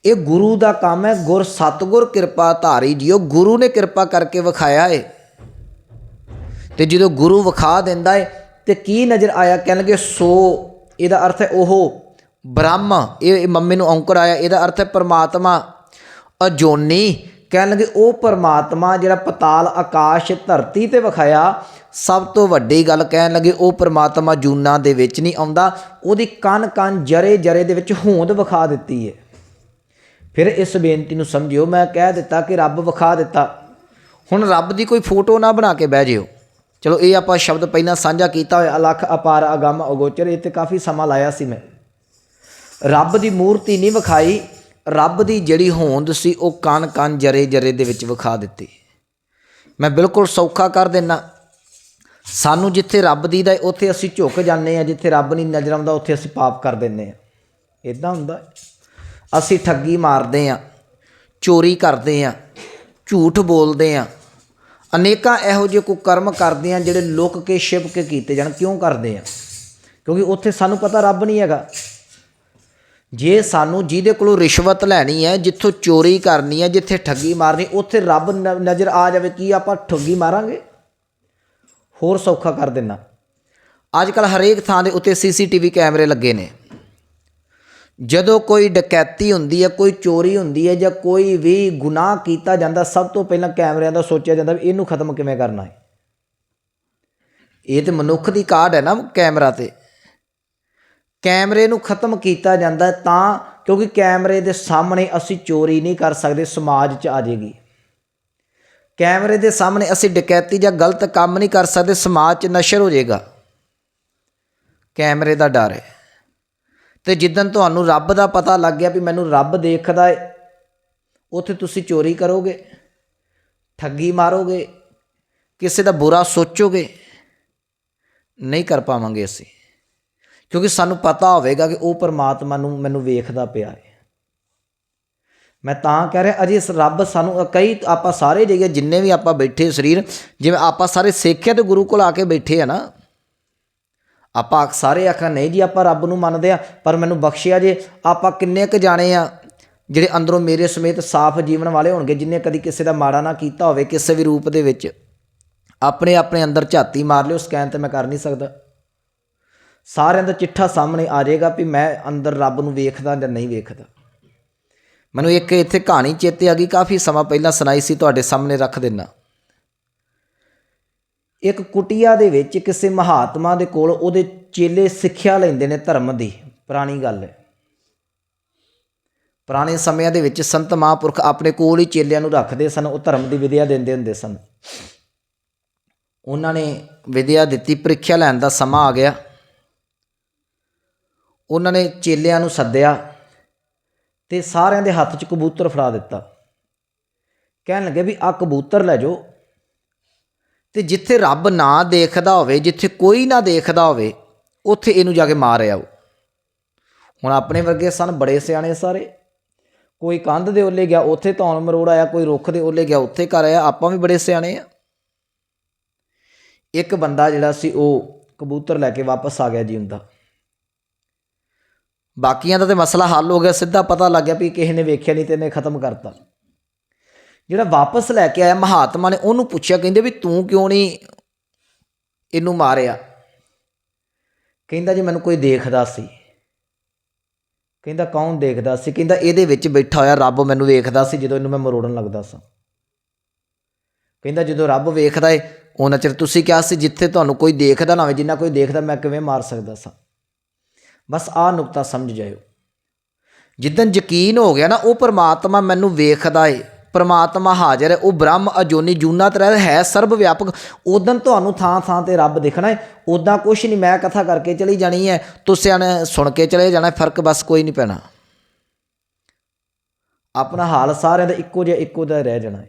ਇਹ ਗੁਰੂ ਦਾ ਕੰਮ ਹੈ, ਗੁਰ ਸਤਗੁਰ ਕਿਰਪਾ ਧਾਰੀ ਜੀਓ, ਗੁਰੂ ਨੇ ਕਿਰਪਾ ਕਰਕੇ ਵਿਖਾਇਆ ਏ। ਤੇ ਜਦੋਂ ਗੁਰੂ ਵਿਖਾ ਦਿੰਦਾ ਏ, ਤੇ ਕੀ ਨਜ਼ਰ ਆਇਆ? ਕਹਿਣਗੇ, ਸੋ, ਇਹਦਾ ਅਰਥ ਹੈ ਉਹ ਬ੍ਰਹਮ। ਇਹ ਮੰਮੀ ਨੂੰ ਔਂਕੜ ਆਇਆ, ਇਹਦਾ ਅਰਥ ਹੈ ਪਰਮਾਤਮਾ। ਅਜੋਨੀ ਕਹਿਣ ਲੱਗੇ ਉਹ ਪਰਮਾਤਮਾ ਜਿਹੜਾ ਪਤਾਲ ਆਕਾਸ਼ ਧਰਤੀ ਤੇ ਵਿਖਾਇਆ, ਸਭ ਤੋਂ ਵੱਡੀ ਗੱਲ ਕਹਿਣ ਲੱਗੇ ਉਹ ਪਰਮਾਤਮਾ ਜੂਨਾ ਦੇ ਵਿੱਚ ਨਹੀਂ ਆਉਂਦਾ, ਉਹਦੀ ਕਨ ਕਨ ਜਰੇ ਜਰੇ ਦੇ ਵਿੱਚ ਹੋਂਦ ਵਿਖਾ ਦਿੱਤੀ ਹੈ। ਫਿਰ ਇਸ ਬੇਨਤੀ ਨੂੰ ਸਮਝਿਓ, ਮੈਂ ਕਹਿ ਦਿੱਤਾ ਕਿ ਰੱਬ ਵਿਖਾ ਦਿੱਤਾ। ਹੁਣ ਰੱਬ ਦੀ ਕੋਈ ਫੋਟੋ ਨਾ ਬਣਾ ਕੇ ਬਹਿ ਜਿਓ। ਚਲੋ, ਇਹ ਆਪਾਂ ਸ਼ਬਦ ਪਹਿਲਾਂ ਸਾਂਝਾ ਕੀਤਾ ਹੋਇਆ, ਅਲਖ, ਅਪਾਰ, ਅਗੰਮ, ਅਗੋਚਰ, ਇਹ ਤੇ ਕਾਫੀ ਸਮਾਂ ਲਾਇਆ ਸੀ ਮੈਂ। ਰੱਬ ਦੀ ਮੂਰਤੀ ਨਹੀਂ ਵਿਖਾਈ ਰੱਬ ਦੀ ਜਿਹੜੀ ਹੋਂਦ ਸੀ, ਉਹ ਕਨ ਕਣ ਜਰੇ ਜਰੇ ਦੇ ਵਿੱਚ ਵਿਖਾ ਦਿੱਤੀ। ਮੈਂ ਬਿਲਕੁਲ ਸੌਖਾ ਕਰ ਦੇਣਾ ਸਾਨੂੰ ਜਿੱਥੇ ਰੱਬ ਦੀ ਦਾ, ਉੱਥੇ ਅਸੀਂ ਝੁਕ ਜਾਂਦੇ ਆ ਜਿੱਥੇ ਰੱਬ ਨਹੀਂ ਨਜ਼ਰ ਆਉਂਦਾ, ਉੱਥੇ ਅਸੀਂ ਪਾਪ ਕਰ ਦਿੰਦੇ ਆ ਇਦਾਂ ਹੁੰਦਾ ਅਸੀਂ ਠੱਗੀ ਮਾਰਦੇ ਆ ਚੋਰੀ ਕਰਦੇ ਆ ਝੂਠ ਬੋਲਦੇ ਆ ਅਨੇਕਾਂ ਇਹੋ ਜਿਹੇ ਕੋ ਕਰਮ ਕਰਦੇ ਆ ਜਿਹੜੇ ਲੁਕ ਕੇ, ਛਿਪ ਕੇ ਕੀਤੇ ਜਾਣ। ਕਿਉਂ ਕਰਦੇ ਆ ਕਿਉਂਕਿ ਉੱਥੇ ਸਾਨੂੰ ਪਤਾ ਰੱਬ ਨਹੀਂ ਹੈਗਾ। ਜੇ ਸਾਨੂੰ ਜਿਹਦੇ ਕੋਲੋਂ ਰਿਸ਼ਵਤ ਲੈਣੀ ਹੈ, ਜਿੱਥੋਂ ਚੋਰੀ ਕਰਨੀ ਹੈ, ਜਿੱਥੇ ਠੱਗੀ ਮਾਰਨੀ, ਉੱਥੇ ਰੱਬ ਨ- ਨਜ਼ਰ ਆ ਜਾਵੇ, ਕੀ ਆਪਾਂ ਠੱਗੀ ਮਾਰਾਂਗੇ? ਹੋਰ ਸੌਖਾ ਕਰ ਦੇਣਾ ਅੱਜ ਕੱਲ ਹਰੇਕ ਥਾਂ ਦੇ ਉੱਤੇ ਸੀਸੀਟੀਵੀ ਕੈਮਰੇ ਲੱਗੇ ਨੇ। ਜਦੋਂ ਕੋਈ ਡਕੈਤੀ ਹੁੰਦੀ ਹੈ, ਕੋਈ ਚੋਰੀ ਹੁੰਦੀ ਹੈ, ਜਾਂ ਕੋਈ ਵੀ ਗੁਨਾਹ ਕੀਤਾ ਜਾਂਦਾ, ਸਭ ਤੋਂ ਪਹਿਲਾਂ ਕੈਮਰਿਆਂ ਦਾ ਸੋਚਿਆ ਜਾਂਦਾ ਵੀ ਇਹਨੂੰ ਖਤਮ ਕਿਵੇਂ ਕਰਨਾ ਹੈ? ਇਹ ਤੇ ਮਨੁੱਖ ਦੀ ਕਾਢ ਹੈ ਨਾ ਕੈਮਰਾ ਤੇ। ਕੈਮਰੇ ਨੂੰ ਖਤਮ ਕੀਤਾ ਜਾਂਦਾ ਤਾਂ, ਕਿਉਂਕਿ ਕੈਮਰੇ ਦੇ ਸਾਹਮਣੇ ਅਸੀਂ ਚੋਰੀ ਨਹੀਂ ਕਰ ਸਕਦੇ, ਸਮਾਜ 'ਚ ਆ ਜਾਏਗੀ। ਕੈਮਰੇ ਦੇ ਸਾਹਮਣੇ ਅਸੀਂ ਡਕੈਤੀ ਜਾਂ ਗਲਤ ਕੰਮ ਨਹੀਂ ਕਰ ਸਕਦੇ, ਸਮਾਜ 'ਚ ਨਸ਼ਰ ਹੋ ਜਾਏਗਾ। ਕੈਮਰੇ ਦਾ ਡਰ ਹੈ। ਤੇ ਜਿੱਦਨ ਤੁਹਾਨੂੰ ਰੱਬ ਦਾ ਪਤਾ ਲੱਗ ਗਿਆ ਵੀ ਮੈਨੂੰ ਰੱਬ ਦੇਖਦਾ ਹੈ ਉੱਥੇ ਤੁਸੀਂ ਚੋਰੀ ਕਰੋਗੇ, ਠੱਗੀ ਮਾਰੋਗੇ, ਕਿਸੇ ਦਾ ਬੁਰਾ ਸੋਚੋਗੇ, ਨਹੀਂ ਕਰ ਪਾਵਾਂਗੇ ਅਸੀਂ। ਕਿਉਂਕਿ ਸਾਨੂੰ ਪਤਾ ਹੋਵੇਗਾ ਕਿ ਉਹ ਪਰਮਾਤਮਾ ਨੂੰ ਮੈਨੂੰ ਵੇਖਦਾ ਪਿਆ ਹੈ। ਮੈਂ ਤਾਂ ਕਹਿ ਰਿਹਾ, ਅਜੇ ਇਸ ਰੱਬ ਸਾਨੂੰ ਕਈ ਆਪਾਂ ਸਾਰੇ ਜਗ੍ਹਾ ਜਿੰਨੇ ਵੀ ਆਪਾਂ ਬੈਠੇ ਸਰੀਰ, ਜਿਵੇਂ ਆਪਾਂ ਸਾਰੇ ਸਿੱਖਿਆ ਤੇ ਗੁਰੂ ਕੋਲ ਆ ਕੇ ਬੈਠੇ ਆ ਨਾ, ਆਪਾਂ ਸਾਰੇ ਆਖਾਂ, ਨਹੀਂ ਜੀ, ਆਪਾਂ ਰੱਬ ਨੂੰ ਮੰਨਦੇ ਆ, ਪਰ ਮੈਨੂੰ ਬਖਸ਼ਿਆ ਜੇ ਆਪਾਂ ਕਿੰਨੇ ਕੁ ਜਾਣੇ ਆ, ਜਿਹੜੇ ਅੰਦਰੋਂ ਮੇਰੇ ਸਮੇਤ ਸਾਫ਼ ਜੀਵਨ ਵਾਲੇ ਹੋਣਗੇ ਜਿਨ੍ਹਾਂ ਕਦੀ ਕਿਸੇ ਦਾ ਮਾੜਾ ਨਾ ਕੀਤਾ ਹੋਵੇ, ਕਿਸੇ ਵੀ ਰੂਪ ਦੇ ਵਿੱਚ ਆਪਣੇ ਆਪਣੇ ਅੰਦਰ ਝਾਤੀ ਮਾਰ ਲਿਓ, ਸਕੈਨ ਤੇ ਮੈਂ ਕਰ ਨਹੀਂ ਸਕਦਾ। ਸਾਰਿਆਂ ਦਾ ਚਿੱਠਾ ਸਾਹਮਣੇ ਆ ਜਾਏਗਾ ਵੀ ਮੈਂ ਅੰਦਰ ਰੱਬ ਨੂੰ ਵੇਖਦਾ ਜਾਂ ਨਹੀਂ ਵੇਖਦਾ। ਮੈਨੂੰ ਇੱਕ ਇੱਥੇ ਕਹਾਣੀ ਚੇਤੇ ਆ ਗਈ, ਕਾਫੀ ਸਮਾਂ ਪਹਿਲਾਂ ਸੁਣਾਈ ਸੀ, ਤੁਹਾਡੇ ਸਾਹਮਣੇ ਰੱਖ ਦਿੰਨਾ। ਇੱਕ ਕੁਟਿਆ ਦੇ ਵਿੱਚ ਕਿਸੇ ਮਹਾਤਮਾ ਦੇ ਕੋਲ ਉਹਦੇ ਚੇਲੇ ਸਿੱਖਿਆ ਲੈਂਦੇ ਨੇ ਧਰਮ ਦੀ, ਪੁਰਾਣੀ ਗੱਲ ਹੈ। ਪੁਰਾਣੇ ਸਮਿਆਂ ਦੇ ਵਿੱਚ ਸੰਤ ਮਹਾਂਪੁਰਖ ਆਪਣੇ ਕੋਲ ਹੀ ਚੇਲਿਆਂ ਨੂੰ ਰੱਖਦੇ ਸਨ, ਉਹ ਧਰਮ ਦੀ ਵਿਦਿਆ ਦਿੰਦੇ ਹੁੰਦੇ ਸਨ। ਉਹਨਾਂ ਨੇ ਵਿਦਿਆ ਦਿੱਤੀ, ਪ੍ਰੀਖਿਆ ਲੈਣ ਦਾ ਸਮਾਂ ਆ ਗਿਆ। ਉਹਨਾਂ ਨੇ ਚੇਲਿਆਂ ਨੂੰ ਸੱਦਿਆ ਤੇ ਸਾਰਿਆਂ ਦੇ ਹੱਥ 'ਚ ਕਬੂਤਰ ਫੜਾ ਦਿੱਤਾ। ਕਹਿਣ ਲੱਗੇ ਵੀ ਆ ਕਬੂਤਰ ਲੈ ਜਾਓ ਤੇ ਜਿੱਥੇ ਰੱਬ ਨਾ ਦੇਖਦਾ ਹੋਵੇ, ਜਿੱਥੇ ਕੋਈ ਨਾ ਦੇਖਦਾ ਹੋਵੇ, ਉੱਥੇ ਇਹਨੂੰ ਜਾ ਕੇ ਮਾਰ ਆਓ। ਹੁਣ ਆਪਣੇ ਵਰਗੇ ਸਨ ਬੜੇ ਸਿਆਣੇ ਸਾਰੇ। ਕੋਈ ਕੰਧ ਦੇ ਉੱਲੇ ਗਿਆ, ਉੱਥੇ ਧੌਣ ਮਰੋੜ ਆਇਆ, ਕੋਈ ਰੁੱਖ ਦੇ ਉੱਲੇ ਗਿਆ, ਉੱਥੇ ਕਰ ਆਇਆ, ਆਪਾਂ ਵੀ ਬੜੇ ਸਿਆਣੇ ਆ। ਇੱਕ ਬੰਦਾ ਜਿਹੜਾ ਸੀ, ਉਹ ਕਬੂਤਰ ਲੈ ਕੇ ਵਾਪਸ ਆ ਗਿਆ ਜੀ ਹੁੰਦਾ ਬਾਕੀਆਂ ਦਾ ਤੇ ਮਸਲਾ ਹੱਲ ਹੋ ਗਿਆ, ਸਿੱਧਾ ਪਤਾ ਲੱਗ ਗਿਆ ਵੀ ਕਿਸੇ ਨੇ ਵੇਖਿਆ ਨਹੀਂ ਤੇ ਇਹਨੇ ਖਤਮ ਕਰਤਾ। ਜਿਹੜਾ ਵਾਪਸ ਲੈ ਕੇ ਆਇਆ ਮਹਾਤਮਾ ਨੇ, ਉਹਨੂੰ ਪੁੱਛਿਆ, ਕਹਿੰਦੇ ਵੀ ਤੂੰ ਕਿਉਂ ਨਹੀਂ ਇਹਨੂੰ ਮਾਰਿਆ? ਕਹਿੰਦਾ ਜੀ, ਮੈਨੂੰ ਕੋਈ ਦੇਖਦਾ ਸੀ। ਕਹਿੰਦਾ, ਕੌਣ ਦੇਖਦਾ ਸੀ? ਕਹਿੰਦਾ, ਇਹਦੇ ਵਿੱਚ ਬੈਠਾ ਹੋਇਆ ਰੱਬ ਮੈਨੂੰ ਵੇਖਦਾ ਸੀ ਜਦੋਂ ਇਹਨੂੰ ਮੈਂ ਮਰੋੜਨ ਲੱਗਦਾ ਸਾਂ। ਕਹਿੰਦਾ, ਜਦੋਂ ਰੱਬ ਵੇਖਦਾ ਏ, ਉਹਨਾਂ ਚਿਰ ਤੁਸੀਂ ਕਿਹਾ ਸੀ, ਜਿੱਥੇ ਤੁਹਾਨੂੰ ਕੋਈ ਦੇਖਦਾ ਨਾ ਹੋਵੇ, ਜਿੰਨਾ ਕੋਈ ਦੇਖਦਾ, ਮੈਂ ਕਿਵੇਂ ਮਾਰ ਸਕਦਾ ਸਾਂ? ਬਸ ਆਹ ਨੁਕਤਾ ਸਮਝ ਜਾਇਓ। ਜਿੱਦਨ ਯਕੀਨ ਹੋ ਗਿਆ ਨਾ, ਉਹ ਪ੍ਰਮਾਤਮਾ ਮੈਨੂੰ ਵੇਖਦਾ ਏ। ਪ੍ਰਮਾਤਮਾ ਹਾਜ਼ਰ ਹੈ ਉਹ ਬ੍ਰਹਮ ਅਜੋਨੀ ਜੂਨਾ ਤੇ ਹੈ ਸਰਬ ਵਿਆਪਕ ਉਦੋਂ ਤੁਹਾਨੂੰ ਥਾਂ ਥਾਂ ਤੇ ਰੱਬ ਦਿਖਣਾ ਹੈ ਉਦਾਂ ਕੁਛ ਨਹੀਂ, ਮੈਂ ਕਥਾ ਕਰਕੇ ਚਲੀ ਜਾਣੀ ਹੈ ਤੁਸੀਂ ਨੇ ਸੁਣ ਕੇ ਚਲੇ ਜਾਣਾ, ਫ਼ਰਕ ਬਸ ਕੋਈ ਨਹੀਂ ਪੈਣਾ। ਆਪਣਾ ਹਾਲ ਸਾਰਿਆਂ ਦਾ ਇੱਕੋ ਜਿਹਾ ਇੱਕੋ ਜਿਹਾ ਰਹਿ ਜਾਣਾ ਹੈ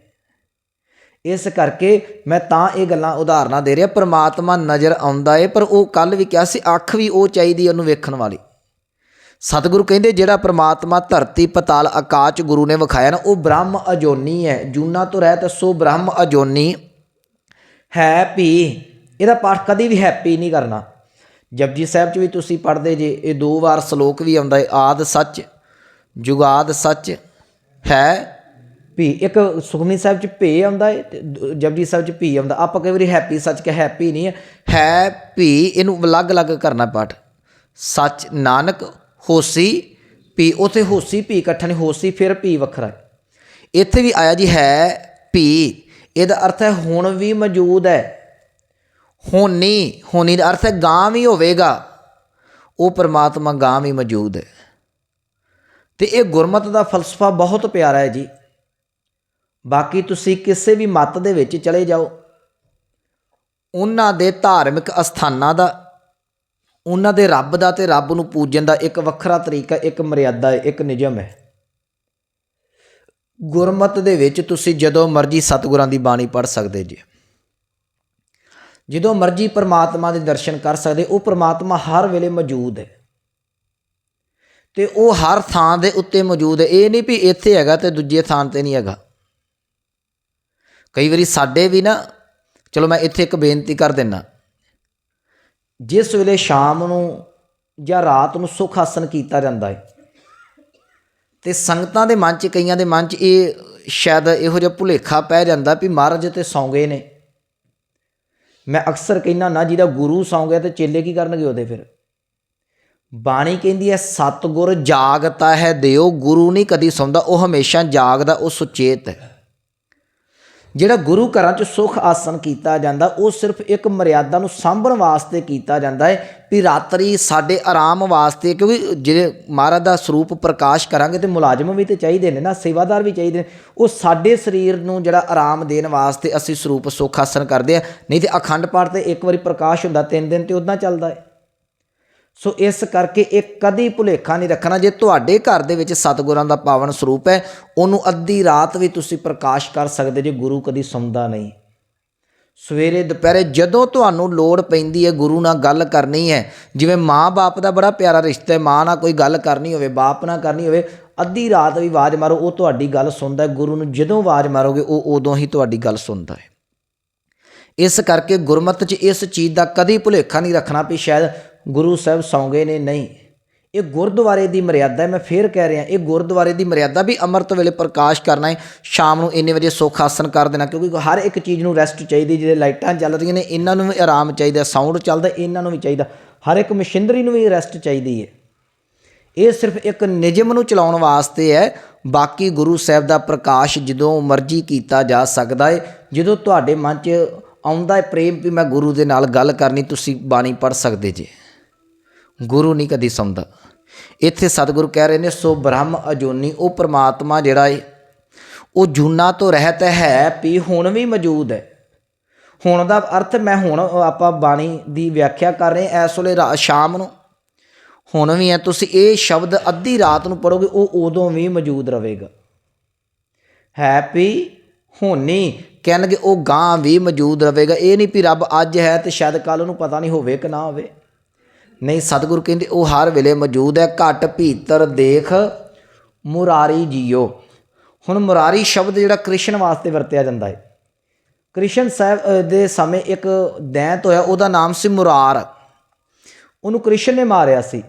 ਇਸ ਕਰਕੇ ਮੈਂ ਤਾਂ ਇਹ ਗੱਲਾਂ ਉਦਾਹਰਨਾਂ ਦੇ ਰਿਹਾ। ਪ੍ਰਮਾਤਮਾ ਨਜ਼ਰ ਆਉਂਦਾ ਏ, ਪਰ ਉਹ ਕੱਲ ਵੀ ਕਿਹਾ ਸੀ, ਅੱਖ ਵੀ ਉਹ ਚਾਹੀਦੀ ਉਹਨੂੰ ਵੇਖਣ ਵਾਲੀ। ਸਤਿਗੁਰੂ ਕਹਿੰਦੇ, ਜਿਹੜਾ ਪ੍ਰਮਾਤਮਾ ਧਰਤੀ, ਪਤਾਲ, ਆਕਾਸ਼ ਗੁਰੂ ਨੇ ਵਿਖਾਇਆ ਨਾ, ਉਹ ਬ੍ਰਹਮ ਅਜੋਨੀ ਹੈ। ਜੂਨਾ ਤੋਂ ਰਹਿਤ ਸੋ ਬ੍ਰਹਮ ਅਜੋਨੀ ਹੈਪੀ ਇਹਦਾ ਪਾਠ ਕਦੀ ਵੀ ਹੈਪੀ ਨਹੀਂ ਕਰਨਾ। ਜਪਜੀ ਸਾਹਿਬ ਚ ਵੀ ਤੁਸੀਂ ਪੜ੍ਹਦੇ ਜੇ, ਇਹ ਦੋ ਵਾਰ ਸ਼ਲੋਕ ਵੀ ਆਉਂਦਾ ਹੈ ਆਦ ਸੱਚ, ਜੁਗਾਦ ਸੱਚ ਹੈ। ਭੀ ਇੱਕ ਸੁਖਮਨੀ ਸਾਹਿਬ ਚ ਭੇ ਆਉਂਦਾ ਹੈ ਤੇ ਜਪਜੀ ਸਾਹਿਬ ਚ ਭੀ ਆਉਂਦਾ। ਆਪਾਂ ਕਈ ਵਾਰੀ ਹੈਪੀ ਸੱਚ ਕੇ ਹੈਪੀ ਨਹੀਂ ਹੈ ਹੈ ਭੀ ਇਹਨੂੰ ਅਲੱਗ-ਅਲੱਗ ਕਰਨਾ ਪਾਠ। ਸੱਚ ਨਾਨਕ, ਹੋਸੀ ਭੀ ਉਥੇ ਹੋਸੀ ਭੀ ਇਕੱਠਾ ਨਹੀਂ, ਹੋਸੀ ਫਿਰ ਭੀ ਵੱਖਰਾ ਇੱਥੇ ਵੀ ਆਇਆ ਜੀ ਹੈ ਭੀ ਇਹਦਾ ਅਰਥ ਹੈ ਹੁਣ ਵੀ ਮੌਜੂਦ ਹੈ। ਹੋਣੀ ਹੋਣੀ ਦਾ ਅਰਥ ਹੈ ਗਾਂ ਵੀ ਹੋਵੇਗਾ। ਉਹ ਪਰਮਾਤਮਾ ਗਾਂ ਵੀ ਮੌਜੂਦ ਹੈ। ਤੇ ਇਹ ਗੁਰਮਤ ਦਾ ਫਲਸਫਾ ਬਹੁਤ ਪਿਆਰਾ ਹੈ ਜੀ। ਬਾਕੀ ਤੁਸੀਂ ਕਿਸੇ ਵੀ ਮਤ ਦੇ ਵਿੱਚ ਚਲੇ ਜਾਓ। ਉਹਨਾਂ ਦੇ ਧਾਰਮਿਕ ਅਸਥਾਨਾਂ ਦਾ, ਉਹਨਾਂ ਦੇ ਰੱਬ ਦਾ ਤੇ ਰੱਬ ਨੂੰ ਪੂਜਣ ਦਾ ਇੱਕ ਵੱਖਰਾ ਤਰੀਕਾ, ਇੱਕ ਮਰਿਆਦਾ ਹੈ ਇੱਕ ਨਿਯਮ ਹੈ। ਗੁਰਮਤ ਦੇ ਵਿੱਚ ਤੁਸੀਂ ਜਦੋਂ ਮਰਜ਼ੀ ਸਤਿਗੁਰਾਂ ਦੀ ਬਾਣੀ ਪੜ੍ਹ ਸਕਦੇ ਜੀ। ਜਦੋਂ ਮਰਜ਼ੀ ਪਰਮਾਤਮਾ ਦੇ ਦਰਸ਼ਨ ਕਰ ਸਕਦੇ, ਉਹ ਪਰਮਾਤਮਾ ਹਰ ਵੇਲੇ ਮੌਜੂਦ ਹੈ। ਤੇ ਉਹ ਹਰ ਥਾਂ ਦੇ ਉੱਤੇ ਮੌਜੂਦ ਹੈ। ਇਹ ਨਹੀਂ ਵੀ ਇੱਥੇ ਹੈਗਾ ਤੇ ਦੂਜੇ ਥਾਂ ਤੇ ਨਹੀਂ ਹੈਗਾ। ਕਈ ਵਾਰੀ ਸਾਡੇ ਵੀ ਨਾ, ਚਲੋ ਮੈਂ ਇੱਥੇ ਇੱਕ ਬੇਨਤੀ ਕਰ ਦਿੰਨਾ। ਜਿਸ ਵੇਲੇ ਸ਼ਾਮ ਨੂੰ ਜਾਂ ਰਾਤ ਨੂੰ ਸੁਖ ਆਸਨ ਕੀਤਾ ਜਾਂਦਾ ਹੈ ਤੇ ਸੰਗਤਾਂ ਦੇ ਮਨ 'ਚ, ਕਈਆਂ ਦੇ ਮਨ 'ਚ ਇਹ ਸ਼ਾਇਦ ਇਹੋ ਜਿਹਾ ਭੁਲੇਖਾ ਪੈ ਜਾਂਦਾ ਵੀ ਮਹਾਰਾਜ ਤੇ ਸੌਂਗੇ ਨੇ। ਮੈਂ ਅਕਸਰ ਕਹਿੰਦਾ ਨਾ, ਜਿਹਦਾ ਗੁਰੂ ਸੌਂ ਗਿਆ ਤੇ ਚੇਲੇ ਕੀ ਕਰਨਗੇ ਉਹਦੇ ਫਿਰ? ਬਾਣੀ ਕਹਿੰਦੀ ਹੈ, ਸਤਗੁਰ ਜਾਗਤਾ ਹੈ, ਦਿਓ, ਗੁਰੂ ਨਹੀਂ ਕਦੀ ਸੌਂਦਾ, ਉਹ ਹਮੇਸ਼ਾ ਜਾਗਦਾ, ਉਹ ਸੁਚੇਤ ਹੈ। ਜਿਹੜਾ ਗੁਰੂ ਘਰਾਂ 'ਚ ਸੁਖ ਆਸਨ ਕੀਤਾ ਜਾਂਦਾ, ਉਹ ਸਿਰਫ ਇੱਕ ਮਰਿਆਦਾ ਨੂੰ ਸਾਂਭਣ ਵਾਸਤੇ ਕੀਤਾ ਜਾਂਦਾ ਹੈ ਵੀ ਰਾਤਰੀ ਸਾਡੇ ਆਰਾਮ ਵਾਸਤੇ, ਕਿਉਂਕਿ ਜਿਹੜੇ ਮਹਾਰਾਜ ਦਾ ਸਰੂਪ ਪ੍ਰਕਾਸ਼ ਕਰਾਂਗੇ ਤੇ ਮੁਲਾਜ਼ਮ ਵੀ ਤੇ ਚਾਹੀਦੇ ਨੇ ਨਾ, ਸੇਵਾਦਾਰ ਵੀ ਚਾਹੀਦੇ ਨੇ, ਉਹ ਸਾਡੇ ਸਰੀਰ ਨੂੰ ਜਿਹੜਾ ਆਰਾਮ ਦੇਣ ਵਾਸਤੇ ਅਸੀਂ ਸਰੂਪ ਸੁਖ ਆਸਨ ਕਰਦੇ ਆ ਨਹੀਂ ਤੇ ਅਖੰਡ ਪਾਠ ਤੇ ਇੱਕ ਵਾਰੀ ਪ੍ਰਕਾਸ਼ ਹੁੰਦਾ, ਤਿੰਨ ਦਿਨ ਤੇ ਉਦਾਂ ਚੱਲਦਾ ਹੈ। ਸੋ ਇਸ ਕਰਕੇ ਇਹ ਕਦੀ ਭੁਲੇਖਾ ਨਹੀਂ ਰੱਖਣਾ ਜੇ ਤੁਹਾਡੇ ਘਰ ਦੇ ਵਿੱਚ ਸਤਿਗੁਰਾਂ ਦਾ ਪਾਵਨ ਸਰੂਪ ਹੈ, ਉਹਨੂੰ ਅੱਧੀ ਰਾਤ ਵੀ ਤੁਸੀਂ ਪ੍ਰਕਾਸ਼ ਕਰ ਸਕਦੇ ਜੇ ਗੁਰੂ ਕਦੀ ਸੌਂਦਾ ਨਹੀਂ। ਸਵੇਰੇ, ਦੁਪਹਿਰੇ ਜਦੋਂ ਤੁਹਾਨੂੰ ਲੋੜ ਪੈਂਦੀ ਹੈ ਗੁਰੂ ਨਾਲ ਗੱਲ ਕਰਨੀ ਹੈ, ਜਿਵੇਂ ਮਾਂ-ਬਾਪ ਦਾ ਬੜਾ ਪਿਆਰਾ ਰਿਸ਼ਤਾ ਹੈ, ਮਾਂ ਨਾਲ ਕੋਈ ਗੱਲ ਕਰਨੀ ਹੋਵੇ, ਬਾਪ ਨਾਲ ਕਰਨੀ ਹੋਵੇ, ਅੱਧੀ ਰਾਤ ਵੀ ਆਵਾਜ਼ ਮਾਰੋ, ਉਹ ਤੁਹਾਡੀ ਗੱਲ ਸੁਣਦਾ ਹੈ, ਗੁਰੂ ਨੂੰ ਜਦੋਂ ਆਵਾਜ਼ ਮਾਰੋਗੇ ਉਹ ਉਦੋਂ ਹੀ ਤੁਹਾਡੀ ਗੱਲ ਸੁਣਦਾ ਹੈ। ਇਸ ਕਰਕੇ ਗੁਰਮਤਿ 'ਚ ਇਸ ਚੀਜ਼ ਦਾ ਕਦੀ ਭੁਲੇਖਾ ਨਹੀਂ ਰੱਖਣਾ ਵੀ ਸ਼ਾਇਦ ਗੁਰੂ ਸਾਹਿਬ ਸੌਂਗੇ ਨੇ, ਨਹੀਂ। ਇਹ ਗੁਰਦੁਆਰੇ ਦੀ ਮਰਿਆਦਾ ਹੈ। ਮੈਂ ਫੇਰ ਕਹਿ ਰਿਹਾ, ਇਹ ਗੁਰਦੁਆਰੇ ਦੀ ਮਰਿਆਦਾ ਵੀ ਅੰਮ੍ਰਿਤ ਵੇਲੇ ਪ੍ਰਕਾਸ਼ ਕਰਨਾ ਹੈ, ਸ਼ਾਮ ਨੂੰ ਇੰਨੇ ਵਜੇ ਸੁੱਖ ਆਸਨ ਕਰ ਦੇਣਾ, ਕਿਉਂਕਿ ਹਰ ਇੱਕ ਚੀਜ਼ ਨੂੰ ਰੈਸਟ ਚਾਹੀਦੀ ਜਿਹੜੇ ਲਾਈਟਾਂ ਚੱਲ ਰਹੀਆਂ ਨੇ, ਇਹਨਾਂ ਨੂੰ ਵੀ ਆਰਾਮ ਚਾਹੀਦਾ ਸਾਊਂਡ ਚੱਲਦਾ, ਇਹਨਾਂ ਨੂੰ ਵੀ ਚਾਹੀਦਾ। ਹਰ ਇੱਕ ਮਸ਼ੀਨਰੀ ਨੂੰ ਵੀ ਰੈਸਟ ਚਾਹੀਦੀ ਹੈ। ਇਹ ਸਿਰਫ ਇੱਕ ਨਿਯਮ ਨੂੰ ਚਲਾਉਣ ਵਾਸਤੇ ਹੈ। ਬਾਕੀ ਗੁਰੂ ਸਾਹਿਬ ਦਾ ਪ੍ਰਕਾਸ਼ ਜਦੋਂ ਮਰਜ਼ੀ ਕੀਤਾ ਜਾ ਸਕਦਾ ਹੈ। ਜਦੋਂ ਤੁਹਾਡੇ ਮਨ 'ਚ ਆਉਂਦਾ ਹੈ ਪ੍ਰੇਮ ਵੀ ਮੈਂ ਗੁਰੂ ਦੇ ਨਾਲ ਗੱਲ ਕਰਨੀ, ਤੁਸੀਂ ਬਾਣੀ ਪੜ੍ਹ ਸਕਦੇ ਜੇ। ਗੁਰੂ ਨਹੀਂ ਕਦੀ ਸੌਂਦਾ ਇੱਥੇ ਸਤਿਗੁਰੂ ਕਹਿ ਰਹੇ ਨੇ, ਸੋ ਬ੍ਰਹਮ ਅਜੂਨੀ, ਉਹ ਪ੍ਰਮਾਤਮਾ ਜਿਹੜਾ ਏ, ਉਹ ਜੂਨਾ ਤੋਂ ਰਹਿਤ ਹੈ ਵੀ ਹੁਣ ਵੀ ਮੌਜੂਦ ਹੈ। ਹੁਣ ਦਾ ਅਰਥ ਮੈਂ ਹੁਣ ਆਪਾਂ ਬਾਣੀ ਦੀ ਵਿਆਖਿਆ ਕਰ ਰਹੇ ਹਾਂ, ਇਸ ਵੇਲੇ ਰਾ- ਸ਼ਾਮ ਨੂੰ। ਹੁਣ ਵੀ ਹੈ, ਤੁਸੀਂ ਇਹ ਸ਼ਬਦ ਅੱਧੀ ਰਾਤ ਨੂੰ ਪੜੋਗੇ ਉਹ ਉਦੋਂ ਵੀ ਮੌਜੂਦ ਰਹੇਗਾ। ਹੈਪੀ ਹੋਣੀ ਕਹਿਣਗੇ ਉਹ ਗਾਂ ਵੀ ਮੌਜੂਦ ਰਹੇਗਾ। ਇਹ ਨਹੀਂ ਵੀ ਰੱਬ ਅੱਜ ਹੈ ਤੇ ਸ਼ਾਇਦ ਕੱਲ ਨੂੰ ਪਤਾ ਨਹੀਂ ਹੋਵੇ ਕਿ ਨਾ ਹੋਵੇ। ਨਹੀਂ, ਸਤਿਗੁਰੂ ਕਹਿੰਦੇ, ਉਹ ਹਰ ਵੇਲੇ ਮੌਜੂਦ ਹੈ। ਘਟ ਭੀਤਰ ਦੇਖ ਮੁਰਾਰੀ ਜੀਓ। ਹੁਣ ਮੁਰਾਰੀ ਸ਼ਬਦ ਜਿਹੜਾ ਕ੍ਰਿਸ਼ਨ ਵਾਸਤੇ ਵਰਤਿਆ ਜਾਂਦਾ ਹੈ। ਕ੍ਰਿਸ਼ਨ ਸਾਹਿਬ ਦੇ ਸਮੇਂ ਇੱਕ ਦੈਂਤ ਹੋਇਆ, ਉਹਦਾ ਨਾਮ ਸੀ ਮੁਰਾਰ। ਉਹਨੂੰ ਕ੍ਰਿਸ਼ਨ ਨੇ ਮਾਰਿਆ ਸੀ।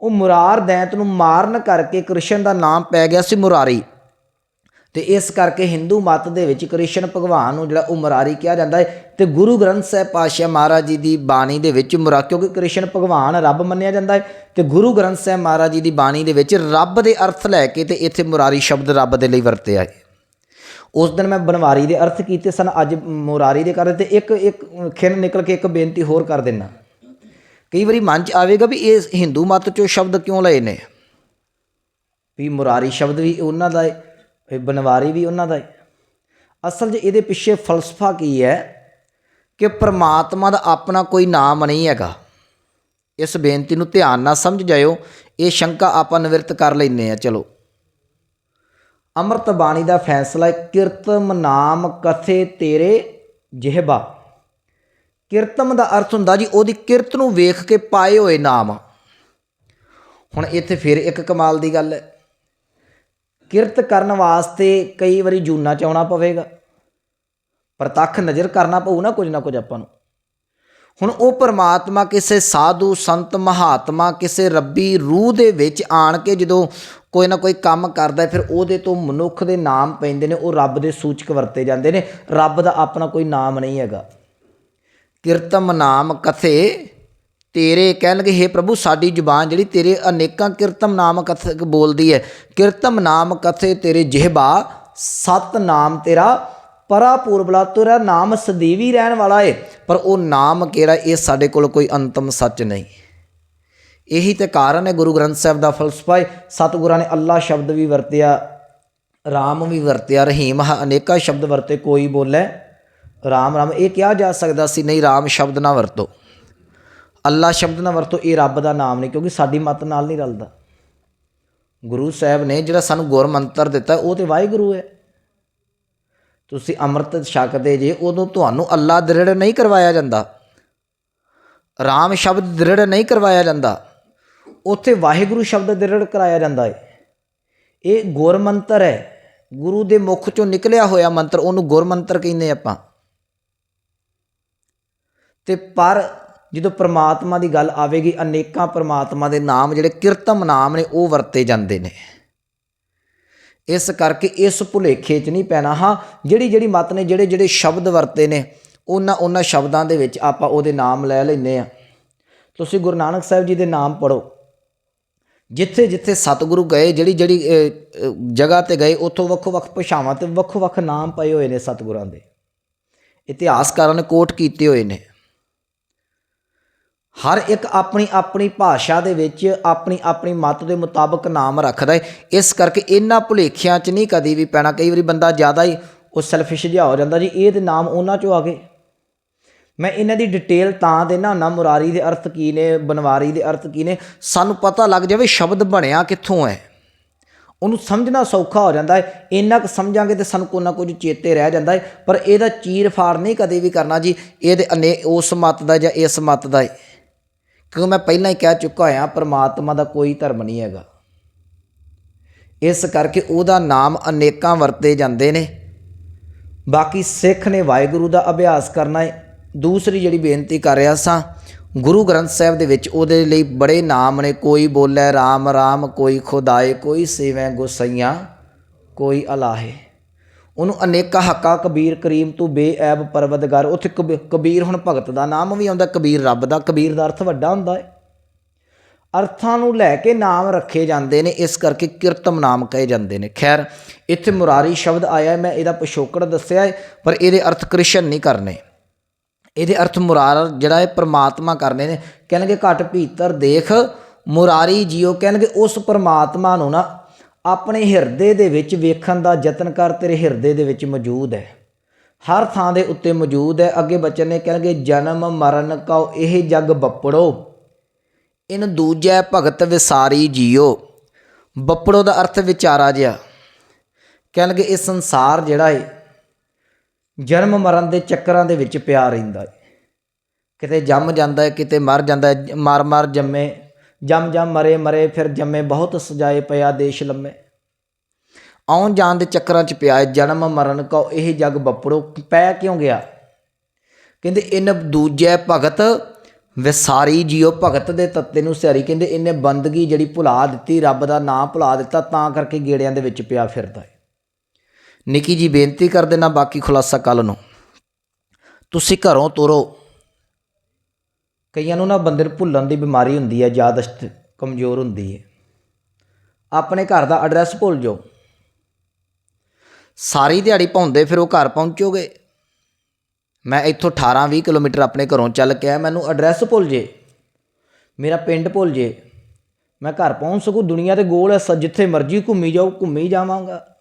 ਉਹ ਮੁਰਾਰ ਦੈਂਤ ਨੂੰ ਮਾਰਨ ਕਰਕੇ ਕ੍ਰਿਸ਼ਨ ਦਾ ਨਾਮ ਪੈ ਗਿਆ ਸੀ ਮੁਰਾਰੀ। ਤੇ ਇਸ ਕਰਕੇ ਹਿੰਦੂ ਮਤ ਦੇ ਵਿੱਚ ਕ੍ਰਿਸ਼ਨ ਭਗਵਾਨ ਨੂੰ ਜਿਹੜਾ ਉਹ ਮੁਰਾਰੀ ਕਿਹਾ ਜਾਂਦਾ ਹੈ ਤੇ ਗੁਰੂ ਗ੍ਰੰਥ ਸਾਹਿਬ ਪਾਤਸ਼ਾਹ ਮਹਾਰਾਜ ਜੀ ਦੀ ਬਾਣੀ ਦੇ ਵਿੱਚ ਮੁਰਾ, ਕਿਉਂਕਿ ਕ੍ਰਿਸ਼ਨ ਭਗਵਾਨ ਰੱਬ ਮੰਨਿਆ ਜਾਂਦਾ ਹੈ ਤੇ ਗੁਰੂ ਗ੍ਰੰਥ ਸਾਹਿਬ ਮਹਾਰਾਜ ਜੀ ਦੀ ਬਾਣੀ ਦੇ ਵਿੱਚ ਰੱਬ ਦੇ ਅਰਥ ਲੈ ਕੇ ਤੇ ਇੱਥੇ ਮੁਰਾਰੀ ਸ਼ਬਦ ਰੱਬ ਦੇ ਲਈ ਵਰਤਿਆ ਹੈ। ਉਸ ਦਿਨ ਮੈਂ ਬਨਵਾਰੀ ਦੇ ਅਰਥ ਕੀਤੇ ਸਨ, ਅੱਜ ਮੁਰਾਰੀ ਦੇ ਕਰ ਤੇ ਇੱਕ ਇੱਕ ਖਿੰਨ ਨਿਕਲ ਕੇ ਇੱਕ ਬੇਨਤੀ ਹੋਰ ਕਰ ਦੇਣਾ ਕਈ ਵਾਰੀ ਮਨ 'ਚ ਆਵੇਗਾ ਵੀ ਇਹ ਹਿੰਦੂ ਮਤ 'ਚੋਂ ਸ਼ਬਦ ਕਿਉਂ ਲਏ ਨੇ? ਵੀ ਮੁਰਾਰੀ ਸ਼ਬਦ ਵੀ ਉਹਨਾਂ ਦਾ ਹੈ। ਇਹ ਬਨਵਾਰੀ ਵੀ ਉਹਨਾਂ ਦਾ ਅਸਲ 'ਚ ਇਹਦੇ ਪਿੱਛੇ ਫਲਸਫਾ ਕੀ ਹੈ ਕਿ ਪ੍ਰਮਾਤਮਾ ਦਾ ਆਪਣਾ ਕੋਈ ਨਾਮ ਨਹੀਂ ਹੈਗਾ। ਇਸ ਬੇਨਤੀ ਨੂੰ ਧਿਆਨ ਨਾਲ ਸਮਝ ਜਾਇਓ। ਇਹ ਸ਼ੰਕਾ ਆਪਾਂ ਨਿਵਰਤ ਕਰ ਲੈਨੇ ਆ ਚਲੋ। ਅੰਮ੍ਰਿਤ ਬਾਣੀ ਦਾ ਫੈਸਲਾ ਹੈ, ਕਿਰਤਮ ਨਾਮ ਕਥੇ ਤੇਰੇ ਜਿਹਬਾ। ਕਿਰਤਮ ਦਾ ਅਰਥ ਹੁੰਦਾ ਜੀ, ਉਹਦੀ ਕਿਰਤ ਨੂੰ ਵੇਖ ਕੇ ਪਾਏ ਹੋਏ ਨਾਮ। ਹੁਣ ਇੱਥੇ ਫਿਰ ਇੱਕ ਕਮਾਲ ਦੀ ਗੱਲ ਹੈ। ਕਿਰਤ ਕਰਨ ਵਾਸਤੇ ਕਈ ਵਾਰੀ ਜੂਨਾ ਚ ਆਉਣਾ ਪਵੇਗਾ। ਪ੍ਰਤੱਖ ਨਜ਼ਰ ਕਰਨਾ ਪਊ ਨਾ ਕੁਝ ਨਾ ਕੁਝ ਆਪਾਂ ਨੂੰ। ਹੁਣ ਉਹ ਪਰਮਾਤਮਾ ਕਿਸੇ ਸਾਧੂ, ਸੰਤ, ਮਹਾਤਮਾ, ਕਿਸੇ ਰੱਬੀ ਰੂਹ ਦੇ ਵਿੱਚ ਆਣ ਕੇ ਜਦੋਂ ਕੋਈ ਨਾ ਕੋਈ ਕੰਮ ਕਰਦਾ ਫਿਰ ਉਹਦੇ ਤੋਂ ਮਨੁੱਖ ਦੇ ਨਾਮ ਪੈਂਦੇ ਨੇ, ਉਹ ਰੱਬ ਦੇ ਸੂਚਕ ਵਰਤੇ ਜਾਂਦੇ ਨੇ। ਰੱਬ ਦਾ ਆਪਣਾ ਕੋਈ ਨਾਮ ਨਹੀਂ ਹੈਗਾ। ਕਿਰਤਮ ਨਾਮ ਕਥੇ ਤੇਰੇ ਕਹਿਣਗੇ हे ਪ੍ਰਭੂ, ਸਾਡੀ ਜ਼ੁਬਾਨ ਜਿਹੜੀ ਤੇਰੇ ਅਨੇਕਾਂ ਕਿਰਤਮ ਨਾਮ ਕਥ ਬੋਲਦੀ ਹੈ। ਕਿਰਤਮ ਨਾਮ ਕਥੇ ਤੇਰੇ ਜਿਹਬਾ ਸਤ ਨਾਮ ਤੇਰਾ ਪਰਾ ਪੂਰਬਲਾ ਤੇਰਾ ਨਾਮ ਸਦੀਵੀ ਰਹਿਣ ਵਾਲਾ ਏ। ਪਰ ਉਹ ਨਾਮ ਕਿਹੜਾ, ਇਹ ਸਾਡੇ ਕੋਲ ਕੋਈ ਅੰਤਮ ਸੱਚ ਨਹੀਂ। ਇਹੀ ਤੇ ਕਾਰਨ ਹੈ ਗੁਰੂ ਗ੍ਰੰਥ ਸਾਹਿਬ ਦਾ ਫਲਸਫਾ ਹੈ ਸਤਿਗੁਰਾਂ ਨੇ ਅੱਲਾ ਸ਼ਬਦ ਵੀ ਵਰਤਿਆ, ਰਾਮ ਵੀ ਵਰਤਿਆ, ਰਹੀਮ ਅਨੇਕਾਂ ਸ਼ਬਦ ਵਰਤੇ, ਕੋਈ ਬੋਲੇ ਰਾਮ ਰਾਮ। ਇਹ ਕਿਹਾ ਜਾ ਸਕਦਾ ਸੀ, ਨਹੀਂ, ਰਾਮ ਸ਼ਬਦ ਨਾ ਵਰਤੋ। ਅੱਲਾ ਸ਼ਬਦ ਨਾ ਵਰਤੋ, ਇਹ ਰੱਬ ਦਾ ਨਾਮ ਨਹੀਂ, ਕਿਉਂਕਿ ਸਾਡੀ ਮਤ ਨਾਲ ਨਹੀਂ ਰਲਦਾ। ਗੁਰੂ ਸਾਹਿਬ ਨੇ ਜਿਹੜਾ ਸਾਨੂੰ ਗੁਰ ਮੰਤਰ ਦਿੱਤਾ, ਉਹ ਤੇ ਵਾਹਿਗੁਰੂ ਹੈ। ਤੁਸੀਂ ਅੰਮ੍ਰਿਤ ਛਕਦੇ ਜੇ, ਉਦੋਂ ਤੁਹਾਨੂੰ ਅੱਲਾ ਦ੍ਰਿੜ ਨਹੀਂ ਕਰਵਾਇਆ ਜਾਂਦਾ। ਰਾਮ ਸ਼ਬਦ ਦ੍ਰਿੜ ਨਹੀਂ ਕਰਵਾਇਆ ਜਾਂਦਾ। ਉੱਥੇ ਵਾਹਿਗੁਰੂ ਸ਼ਬਦ ਦ੍ਰਿੜ ਕਰਾਇਆ ਜਾਂਦਾ ਹੈ। ਇਹ ਗੁਰ ਮੰਤਰ ਹੈ। ਗੁਰੂ ਦੇ ਮੁਖ ਚੋਂ ਨਿਕਲਿਆ ਹੋਇਆ ਮੰਤਰ, ਉਹਨੂੰ ਗੁਰ ਮੰਤਰ ਕਹਿੰਦੇ ਆਪਾਂ। ਤੇ ਪਰ ਜਦੋਂ ਪ੍ਰਮਾਤਮਾ ਦੀ ਗੱਲ ਆਵੇਗੀ, ਅਨੇਕਾਂ ਪ੍ਰਮਾਤਮਾ ਦੇ ਨਾਮ ਜਿਹੜੇ ਕਿਰਤਮ ਨਾਮ ਨੇ, ਉਹ ਵਰਤੇ ਜਾਂਦੇ ਨੇ। ਇਸ ਕਰਕੇ ਇਸ ਭੁਲੇਖੇ 'ਚ ਨਹੀਂ ਪੈਣਾ, ਹਾਂ, ਜਿਹੜੀ ਜਿਹੜੀ ਮਤ ਨੇ, ਜਿਹੜੇ ਜਿਹੜੇ ਸ਼ਬਦ ਵਰਤੇ ਨੇ, ਉਹਨਾਂ ਉਹਨਾਂ ਸ਼ਬਦਾਂ ਦੇ ਵਿੱਚ ਆਪਾਂ ਉਹਦੇ ਨਾਮ ਲੈ ਲੈਨੇ ਆ ਤੁਸੀਂ ਗੁਰੂ ਨਾਨਕ ਸਾਹਿਬ ਜੀ ਦੇ ਨਾਮ ਪੜੋ ਜਿੱਥੇ ਜਿੱਥੇ ਸਤਿਗੁਰੂ ਗਏ, ਜਿਹੜੀ ਜਿਹੜੀ ਜਗ੍ਹਾ ਤੇ ਗਏ, ਉੱਥੋਂ ਵੱਖੋ ਵੱਖ ਭਾਸ਼ਾਵਾਂ ਤੇ ਵੱਖੋ ਵੱਖ ਨਾਮ ਪਏ ਹੋਏ ਨੇ ਸਤਿਗੁਰਾਂ ਦੇ। ਇਤਿਹਾਸਕਾਰਾਂ ਨੇ ਕੋਟ ਕੀਤੇ ਹੋਏ ਨੇ। ਹਰ ਇੱਕ ਆਪਣੀ ਆਪਣੀ ਭਾਸ਼ਾ ਦੇ ਵਿੱਚ ਆਪਣੀ ਆਪਣੀ ਮਤ ਦੇ ਮੁਤਾਬਕ ਨਾਮ ਰੱਖਦਾ ਹੈ। ਇਸ ਕਰਕੇ ਇਹਨਾਂ ਭੁਲੇਖਿਆਂ 'ਚ ਨਹੀਂ ਕਦੀ ਵੀ ਪੈਣਾ। ਕਈ ਵਾਰੀ ਬੰਦਾ ਜ਼ਿਆਦਾ ਹੀ ਉਹ ਸੈਲਫਿਸ਼ ਜਿਹਾ ਹੋ ਜਾਂਦਾ ਜੀ, ਇਹ ਤੇ ਨਾਮ ਉਹਨਾਂ 'ਚੋਂ ਆ ਗਏ। ਮੈਂ ਇਹਨਾਂ ਦੀ ਡਿਟੇਲ ਤਾਂ ਦੇਣਾ ਨਾ ਮੁਰਾਰੀ ਦੇ ਅਰਥ ਕੀ ਨੇ, ਬਨਵਾਰੀ ਦੇ ਅਰਥ ਕੀ ਨੇ, ਸਾਨੂੰ ਪਤਾ ਲੱਗ ਜਾਵੇ ਸ਼ਬਦ ਬਣਿਆ ਕਿੱਥੋਂ ਹੈ। ਉਹਨੂੰ ਸਮਝਣਾ ਸੌਖਾ ਹੋ ਜਾਂਦਾ ਹੈ। ਇੰਨਾ ਕੁ ਸਮਝਾਂਗੇ ਤੇ ਸਾਨੂੰ ਕੋਈ ਨਾ ਕੁਝ ਚੇਤੇ ਰਹਿ ਜਾਂਦਾ ਹੈ। ਪਰ ਇਹਦਾ ਚੀਰ ਫਾੜ ਨਹੀਂ ਕਦੇ ਵੀ ਕਰਨਾ ਜੀ। ਇਹਦੇ ਅਨੇ ਉਸ ਮਤ ਦਾ ਜਾਂ ਇਸ ਮਤ ਦਾ ਹੈ। ਕਿਉਂਕਿ ਮੈਂ ਪਹਿਲਾਂ ਹੀ ਕਹਿ ਚੁੱਕਾ ਹੋਇਆ, ਪਰਮਾਤਮਾ ਦਾ ਕੋਈ ਧਰਮ ਨਹੀਂ ਹੈਗਾ। ਇਸ ਕਰਕੇ ਉਹਦਾ ਨਾਮ ਅਨੇਕਾਂ ਵਰਤੇ ਜਾਂਦੇ ਨੇ। ਬਾਕੀ ਸਿੱਖ ਨੇ ਵਾਹਿਗੁਰੂ ਦਾ ਅਭਿਆਸ ਕਰਨਾ ਹੈ। ਦੂਸਰੀ ਜਿਹੜੀ ਬੇਨਤੀ ਕਰ ਰਿਹਾ ਸਾਂ, ਗੁਰੂ ਗ੍ਰੰਥ ਸਾਹਿਬ ਦੇ ਵਿੱਚ ਉਹਦੇ ਲਈ ਬੜੇ ਨਾਮ ਨੇ, ਕੋਈ ਬੋਲੇ RAM RAM ਕੋਈ ਖੁਦਾਏ, ਕੋਈ ਸੇਵੈ, ਗੁਸਈਆਂ, ਕੋਈ ਅਲਾਹੇ। ਉਹਨੂੰ ਅਨੇਕਾ ਹੱਕਾ, ਕਬੀਰ, ਕਰੀਮ ਤੂੰ ਬੇਐਬ ਪਰਵਦਗਾਰ ਉੱਥੇ ਕਬੀ- ਕਬੀਰ ਹੁਣ ਭਗਤ ਦਾ ਨਾਮ ਵੀ ਆਉਂਦਾ, ਕਬੀਰ ਰੱਬ ਦਾ। ਕਬੀਰ ਦਾ ਅਰਥ ਵੱਡਾ ਹੁੰਦਾ ਹੈ। ਅਰਥਾਂ ਨੂੰ ਲੈ ਕੇ ਨਾਮ ਰੱਖੇ ਜਾਂਦੇ ਨੇ, ਇਸ ਕਰਕੇ ਕੀਰਤਮ ਨਾਮ ਕਹੇ ਜਾਂਦੇ ਨੇ। ਖੈਰ, ਇੱਥੇ ਮੁਰਾਰੀ ਸ਼ਬਦ ਆਇਆ ਮੈਂ ਇਹਦਾ ਪਿਛੋਕੜ ਦੱਸਿਆ ਹੈ, ਪਰ ਇਹਦੇ ਅਰਥ ਕ੍ਰਿਸ਼ਨ ਨਹੀਂ ਕਰਨੇ। ਇਹਦੇ ਅਰਥ ਮੁਰਾਰ ਜਿਹੜਾ ਹੈ ਪ੍ਰਮਾਤਮਾ ਕਰਨੇ ਨੇ। ਕਹਿਣਗੇ ਘਟ ਭੀਤਰ ਦੇਖ, ਮੁਰਾਰੀ ਜੀਓ, ਕਹਿਣਗੇ ਉਸ ਪਰਮਾਤਮਾ ਨੂੰ ਨਾ ਆਪਣੇ ਹਿਰਦੇ ਦੇ ਵਿੱਚ ਵੇਖਣ ਦਾ ਯਤਨ ਕਰ ਤੇਰੇ ਹਿਰਦੇ ਦੇ ਵਿੱਚ ਮੌਜੂਦ ਹੈ। ਹਰ ਥਾਂ ਦੇ ਉੱਤੇ ਮੌਜੂਦ ਹੈ। ਅੱਗੇ ਬਚਨ ਨੇ ਕਹਿਣਗੇ, ਜਨਮ ਮਰਨ ਕਉ, ਇਹ ਜਗ ਬੱਪੜੋ। ਇਨ ਦੂਜੈ ਭਗਤ ਵਿਸਾਰੀ ਜੀਓ। ਬੱਪੜੋ ਦਾ ਅਰਥ ਵਿਚਾਰਾ ਜਿਆ ਕਹਿਣਗੇ, ਇਹ ਸੰਸਾਰ ਜਿਹੜਾ ਹੈ ਜਨਮ ਮਰਨ ਦੇ ਚੱਕਰਾਂ ਦੇ ਵਿੱਚ ਪਿਆ ਰਹਿੰਦਾ ਹੈ ਕਿਤੇ ਜੰਮ ਜਾਂਦਾ ਹੈ ਕਿਤੇ ਮਰ ਜਾਂਦਾ ਹੈ ਮਰ ਮਰ ਜੰਮੇ। ਜੰਮ ਜੰਮ ਮਰੇ ਮਰੇ ਫਿਰ ਜੰਮੇ ਬਹੁਤ ਸਜਾਏ ਪਿਆ ਦੇਸ਼ ਲੰਮੇ। ਆਉਣ ਜਾਣ ਦੇ ਚੱਕਰਾਂ 'ਚ ਪਿਆ ਜਨਮ ਮਰਨ ਕੋ ਇਹ ਜਗ ਬੱਪੜੋ ਪੈ ਕਿਉਂ ਗਿਆ? ਕਹਿੰਦੇ ਇਨ ਦੂਜੇ ਭਗਤ ਵਿਸਾਰੀ ਜੀਓ ਭਗਤ ਦੇ ਤੱਤੇ ਨੂੰ ਸਿਆਰੀ। ਕਹਿੰਦੇ ਇਹਨੇ ਬੰਦਗੀ ਜਿਹੜੀ ਭੁਲਾ ਦਿੱਤੀ, ਰੱਬ ਦਾ ਨਾਮ ਭੁਲਾ ਦਿੱਤਾ, ਤਾਂ ਕਰਕੇ ਗੇੜਿਆਂ ਦੇ ਵਿੱਚ ਪਿਆ ਫਿਰਦਾ ਹੈ ਨਿੱਕੀ ਜੀ ਬੇਨਤੀ ਕਰ ਦੇਣਾ ਬਾਕੀ ਖੁਲਾਸਾ ਕੱਲ ਨੂੰ। ਤੁਸੀਂ ਘਰੋਂ ਤੁਰੋ। ਕਈਆਂ ਨੂੰ ਨਾ ਬੰਦੇ ਨੂੰ ਭੁੱਲਣ ਦੀ ਬਿਮਾਰੀ ਹੁੰਦੀ ਹੈ ਯਾਦਸ਼ਤ ਕਮਜ਼ੋਰ ਹੁੰਦੀ ਹੈ। ਆਪਣੇ ਘਰ ਦਾ ਐਡਰੈਸ ਭੁੱਲ ਜਾਓ। ਸਾਰੀ ਦਿਹਾੜੀ ਭੌਂਦੇ ਫਿਰ ਉਹ ਘਰ ਪਹੁੰਚੋਗੇ। ਮੈਂ ਇੱਥੋਂ 18 20 ਕਿਲੋਮੀਟਰ ਆਪਣੇ ਘਰੋਂ ਚੱਲ ਕੇ ਆਇਆ, ਮੈਨੂੰ ਐਡਰੈਸ ਭੁੱਲ ਜੇ। ਮੇਰਾ ਪਿੰਡ ਭੁੱਲ ਜੇ। ਮੈਂ ਘਰ ਪਹੁੰਚ ਸਕੂ, ਦੁਨੀਆ ਤੇ ਗੋਲ ਹੈ ਸ- ਜਿੱਥੇ ਮਰਜ਼ੀ ਘੁੰਮੀ ਜਾਓ, ਘੁੰਮੀ ਜਾਵਾਂਗਾ।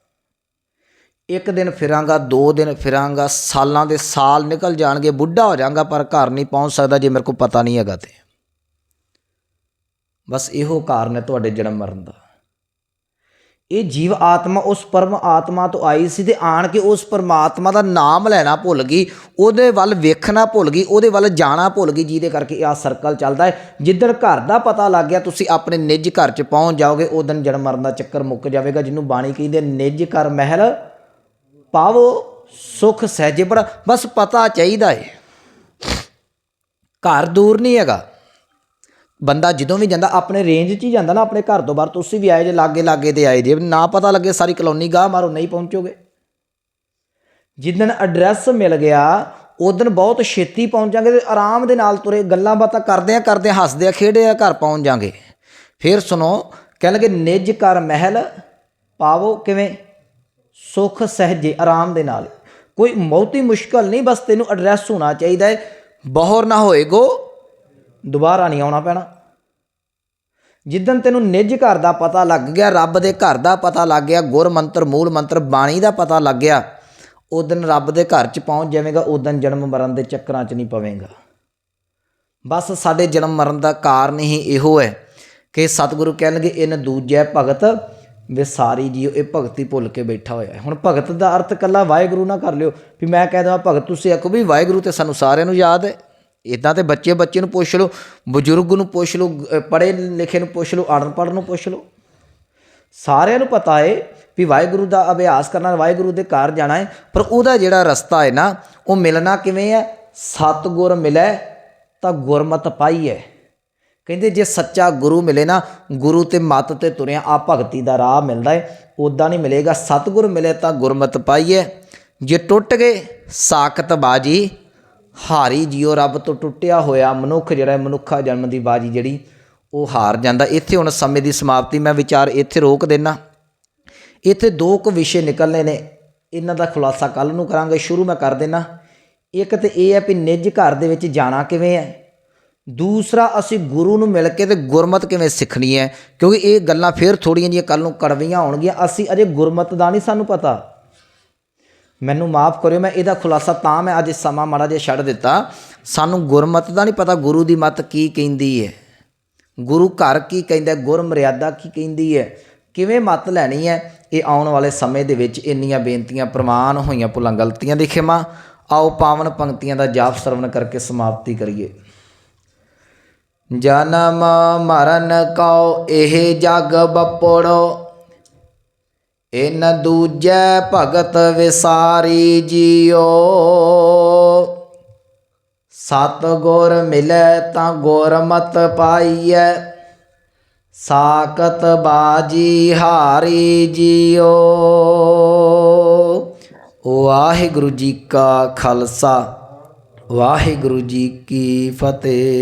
ਇੱਕ ਦਿਨ ਫਿਰਾਂਗਾ, ਦੋ ਦਿਨ ਫਿਰਾਂਗਾ, ਸਾਲਾਂ ਦੇ ਸਾਲ ਨਿਕਲ ਜਾਣਗੇ, ਬੁੱਢਾ ਹੋ ਜਾਵਾਂਗਾ ਪਰ ਘਰ ਨਹੀਂ ਪਹੁੰਚ ਸਕਦਾ ਜੇ ਮੇਰੇ ਕੋਲ ਪਤਾ ਨਹੀਂ ਹੈਗਾ ਤੇ। ਬਸ ਇਹੋ ਕਾਰਨ ਹੈ ਤੁਹਾਡੇ ਜਨਮ ਮਰਨ ਦਾ। ਇਹ ਜੀਵ ਆਤਮਾ ਉਸ ਪਰਮ ਆਤਮਾ ਤੋਂ ਆਈ ਸੀ ਤੇ ਆਣ ਕੇ ਉਸ ਪਰਮਾਤਮਾ ਦਾ ਨਾਮ ਲੈਣਾ ਭੁੱਲ ਗਈ, ਉਹਦੇ ਵੱਲ ਵੇਖਣਾ ਭੁੱਲ ਗਈ, ਉਹਦੇ ਵੱਲ ਜਾਣਾ ਭੁੱਲ ਗਈ, ਜਿਹਦੇ ਕਰਕੇ ਇਹ ਸਰਕਲ ਚੱਲਦਾ ਹੈ। ਜਿੱਦਣ ਘਰ ਦਾ ਪਤਾ ਲੱਗ ਗਿਆ, ਤੁਸੀਂ ਆਪਣੇ ਨਿੱਜ ਘਰ 'ਚ ਪਹੁੰਚ ਜਾਓਗੇ ਉਦੋਂ ਜਨਮ ਮਰਨ ਦਾ ਚੱਕਰ ਮੁੱਕ ਜਾਵੇਗਾ, ਜਿਹਨੂੰ ਬਾਣੀ ਕਹਿੰਦੇ ਨਿੱਜ ਘਰ ਮਹਿਲ। ਪਾਵੋ, ਸੁਖ ਸਹਿਜੇ ਬੜਾ, ਬਸ ਪਤਾ ਚਾਹੀਦਾ ਏ। ਘਰ ਦੂਰ ਨਹੀਂ ਹੈਗਾ। ਬੰਦਾ ਜਦੋਂ ਵੀ ਜਾਂਦਾ, ਆਪਣੇ ਰੇਂਜ 'ਚ ਹੀ ਜਾਂਦਾ ਨਾ, ਆਪਣੇ ਘਰ ਤੋਂ ਬਾਹਰ, ਤੁਸੀਂ ਵੀ ਆਏ ਜੇ, ਲਾਗੇ ਲਾਗੇ ਤੇ ਆਏ ਜੇ ਨਾ ਪਤਾ ਲੱਗੇ ਸਾਰੀ ਕਲੋਨੀ ਗਾਹ ਮਾਰੋ, ਨਹੀਂ ਪਹੁੰਚੋਗੇ। ਜਿੱਦਣ ਐਡਰੈਸ ਮਿਲ ਗਿਆ, ਉਦੋਂ ਬਹੁਤ ਛੇਤੀ ਪਹੁੰਚ ਜਾਗੇ ਤੇ ਆਰਾਮ ਦੇ ਨਾਲ ਤੁਰੇ, ਗੱਲਾਂ ਬਾਤਾਂ ਕਰਦੇ ਆ ਕਰਦੇ ਹੱਸਦੇ ਆ ਖੇਡੇ ਆ ਘਰ ਪਹੁੰਚ ਜਾਗੇ। ਫਿਰ ਸੁਣੋ ਕਹਿਣ ਲੱਗੇ ਨਿੱਜ ਕਰ ਮਹਿਲ, ਪਾਵੋ ਕਿਵੇਂ? ਸੁਖ, ਸਹਜੇ, ਆਰਾਮ ਦੇ ਨਾਲ। ਕੋਈ ਬਹੁਤੀ ਮੁਸ਼ਕਲ ਨਹੀਂ, ਬਸ ਤੈਨੂੰ ਐਡਰੈਸ ਹੋਣਾ ਚਾਹੀਦਾ ਹੈ। ਬਹੁਰ ਨਾ ਹੋਏਗੋ ਦੁਬਾਰਾ ਨਹੀਂ ਆਉਣਾ ਪੈਣਾ। ਜਿੱਦਨ ਤੈਨੂੰ ਨਿੱਜ ਘਰ ਦਾ ਪਤਾ ਲੱਗ ਗਿਆ, ਰੱਬ ਦੇ ਘਰ ਦਾ ਪਤਾ ਲੱਗ ਗਿਆ, ਗੁਰ ਮੰਤਰ, ਮੂਲ ਮੰਤਰ, ਬਾਣੀ ਦਾ ਪਤਾ ਲੱਗ ਗਿਆ ਉਦੋਂ ਰੱਬ ਦੇ ਘਰ 'ਚ ਪਹੁੰਚ ਜਾਵੇਂਗਾ ਉਦੋਂ ਜਨਮ ਮਰਨ ਦੇ ਚੱਕਰਾਂ 'ਚ ਨਹੀਂ ਪਵੇਂਗਾ। ਬਸ ਸਾਡੇ ਜਨਮ ਮਰਨ ਦਾ ਕਾਰਨ ਹੀ ਇਹੋ ਹੈ ਕਿ ਸਤਿਗੁਰੂ ਕਹਿਣਗੇ, ਇਨ ਦੂਜੈ ਭਗਤ ਵਿਸਾਰੀ ਜੀਓ ਇਹ ਭਗਤੀ ਭੁੱਲ ਕੇ ਬੈਠਾ ਹੋਇਆ ਹੁਣ ਭਗਤ ਦਾ ਅਰਥ ਕੱਲਾ ਵਾਹਿਗੁਰੂ ਨਾ ਕਰ ਲਿਓ। ਵੀ ਮੈਂ ਕਹਿ ਦਵਾਂ ਭਗਤ ਤੁਸੀਂ ਆਖੋ ਵੀ ਵਾਹਿਗੁਰੂ ਤੇ ਸਾਨੂੰ ਸਾਰਿਆਂ ਨੂੰ ਯਾਦ ਹੈ। ਇਦਾਂ ਤੇ ਬੱਚੇ ਬੱਚੇ ਨੂੰ ਪੁੱਛ ਲਓ, ਬਜ਼ੁਰਗ ਨੂੰ ਪੁੱਛ ਲਓ ਪੜ੍ਹੇ ਲਿਖੇ ਨੂੰ ਪੁੱਛ ਲਓ, ਅਨਪੜ੍ਹ ਨੂੰ ਪੁੱਛ ਲਓ। ਸਾਰਿਆਂ ਨੂੰ ਪਤਾ ਹੈ ਵੀ ਵਾਹਿਗੁਰੂ ਦਾ ਅਭਿਆਸ ਕਰਨਾ, ਵਾਹਿਗੁਰੂ ਦੇ ਘਰ ਜਾਣਾ ਹੈ। ਪਰ ਉਹਦਾ ਜਿਹੜਾ ਰਸਤਾ ਹੈ ਨਾ, ਉਹ ਮਿਲਣਾ ਕਿਵੇਂ ਹੈ? ਸਤਗੁਰ ਮਿਲੇ ਤਾਂ ਗੁਰਮਤ ਪਾਈ ਹੈ। ਕਹਿੰਦੇ ਜੇ ਸੱਚਾ ਗੁਰੂ ਮਿਲੇ ਨਾ ਗੁਰੂ ਤੇ ਮੱਤ ਤੇ ਤੁਰਿਆ ਆ ਭਗਤੀ ਦਾ ਰਾਹ ਮਿਲਦਾ ਹੈ ਉਦਾਂ ਨਹੀਂ ਮਿਲੇਗਾ। ਸਤਗੁਰ ਮਿਲੇ ਤਾਂ ਗੁਰਮਤ ਪਾਈਏ। ਜੇ ਟੁੱਟ ਗਏ ਸਾਖਤ ਬਾਜੀ ਹਾਰੀ ਜਿਉ ਰੱਬ ਤੋਂ ਟੁੱਟਿਆ ਹੋਇਆ ਮਨੁੱਖ ਜਿਹੜਾ ਹੈ, ਮਨੁੱਖਾ ਜਨਮ ਦੀ ਬਾਜੀ ਜਿਹੜੀ ਉਹ ਹਾਰ ਜਾਂਦਾ। ਇੱਥੇ ਹੁਣ ਸਮੇਂ ਦੀ ਸਮਾਪਤੀ ਮੈਂ ਵਿਚਾਰ ਇੱਥੇ ਰੋਕ ਦੇਣਾ ਇੱਥੇ ਦੋ ਕੁ ਵਿਸ਼ੇ ਨਿਕਲਨੇ ਨੇ। ਇਹਨਾਂ ਦਾ ਖੁਲਾਸਾ ਕੱਲ ਨੂੰ ਕਰਾਂਗੇ। ਸ਼ੁਰੂ ਮੈਂ ਕਰ ਦੇਣਾ ਇੱਕ ਤੇ ਇਹ ਹੈ ਵੀ ਨਿੱਜ ਘਰ ਦੇ ਵਿੱਚ ਜਾਣਾ ਕਿਵੇਂ ਹੈ? ਦੂਸਰਾ, ਅਸੀਂ ਗੁਰੂ ਨੂੰ ਮਿਲ ਕੇ ਤੇ ਗੁਰਮਤ ਕਿਵੇਂ ਸਿੱਖਣੀ ਹੈ? ਕਿਉਂਕਿ ਇਹ ਗੱਲਾਂ ਫੇਰ ਥੋੜੀਆਂ ਜੀਆਂ ਕੱਲ ਨੂੰ ਕੜਵੀਆਂ ਹੋਣਗੀਆਂ ਅਸੀਂ ਅਜੇ ਗੁਰਮਤ ਦਾ ਨਹੀਂ ਸਾਨੂੰ ਪਤਾ। ਮੈਨੂੰ ਮਾਫ ਕਰਿਓ, ਮੈਂ ਇਹਦਾ ਖੁਲਾਸਾ ਤਾਂ ਮੈਂ ਅੱਜ ਸਮਾਂ ਮਾੜਾ ਜਿਹਾ ਛੱਡ ਦਿੱਤਾ। ਸਾਨੂੰ ਗੁਰਮਤ ਦਾ ਨਹੀਂ ਪਤਾ ਗੁਰੂ ਦੀ ਮਤ ਕੀ ਕਹਿੰਦੀ ਹੈ। ਗੁਰੂ ਘਰ ਕੀ ਕਹਿੰਦਾ ਗੁਰ ਮਰਿਆਦਾ ਕੀ ਕਹਿੰਦੀ ਹੈ? ਕਿਵੇਂ ਮਤ ਲੈਣੀ ਹੈ? ਇਹ ਆਉਣ ਵਾਲੇ ਸਮੇਂ ਦੇ ਵਿੱਚ ਇੰਨੀਆਂ ਬੇਨਤੀਆਂ ਪ੍ਰਮਾਨ ਹੋਈਆਂ ਭੁੱਲਾਂ ਗਲਤੀਆਂ ਦੀ ਖਿਮਾ। ਆਓ ਪਾਵਨ ਪੰਕਤੀਆਂ ਦਾ ਜਾਪ ਸਰਵਣ ਕਰਕੇ ਸਮਾਪਤੀ ਕਰੀਏ। ਜਨਮ ਮਰਨ ਕਉ ਇਹ ਜਗ ਬਪੜੋ। ਇਨ ਦੂਜੈ ਭਗਤ ਵਿਸਾਰੀ ਜੀਓ। ਸਤ ਗੁਰ ਮਿਲੈ ਤਾਂ ਗੁਰਮਤ ਪਾਈਐ। ਸਾਕਤ ਬਾਜੀ ਹਾਰੀ ਜੀਓ। ਵਾਹਿਗੁਰੂ ਜੀ ਕਾ ਖਾਲਸਾ, ਵਾਹਿਗੁਰੂ ਜੀ ਕੀ ਫਤਿਹ।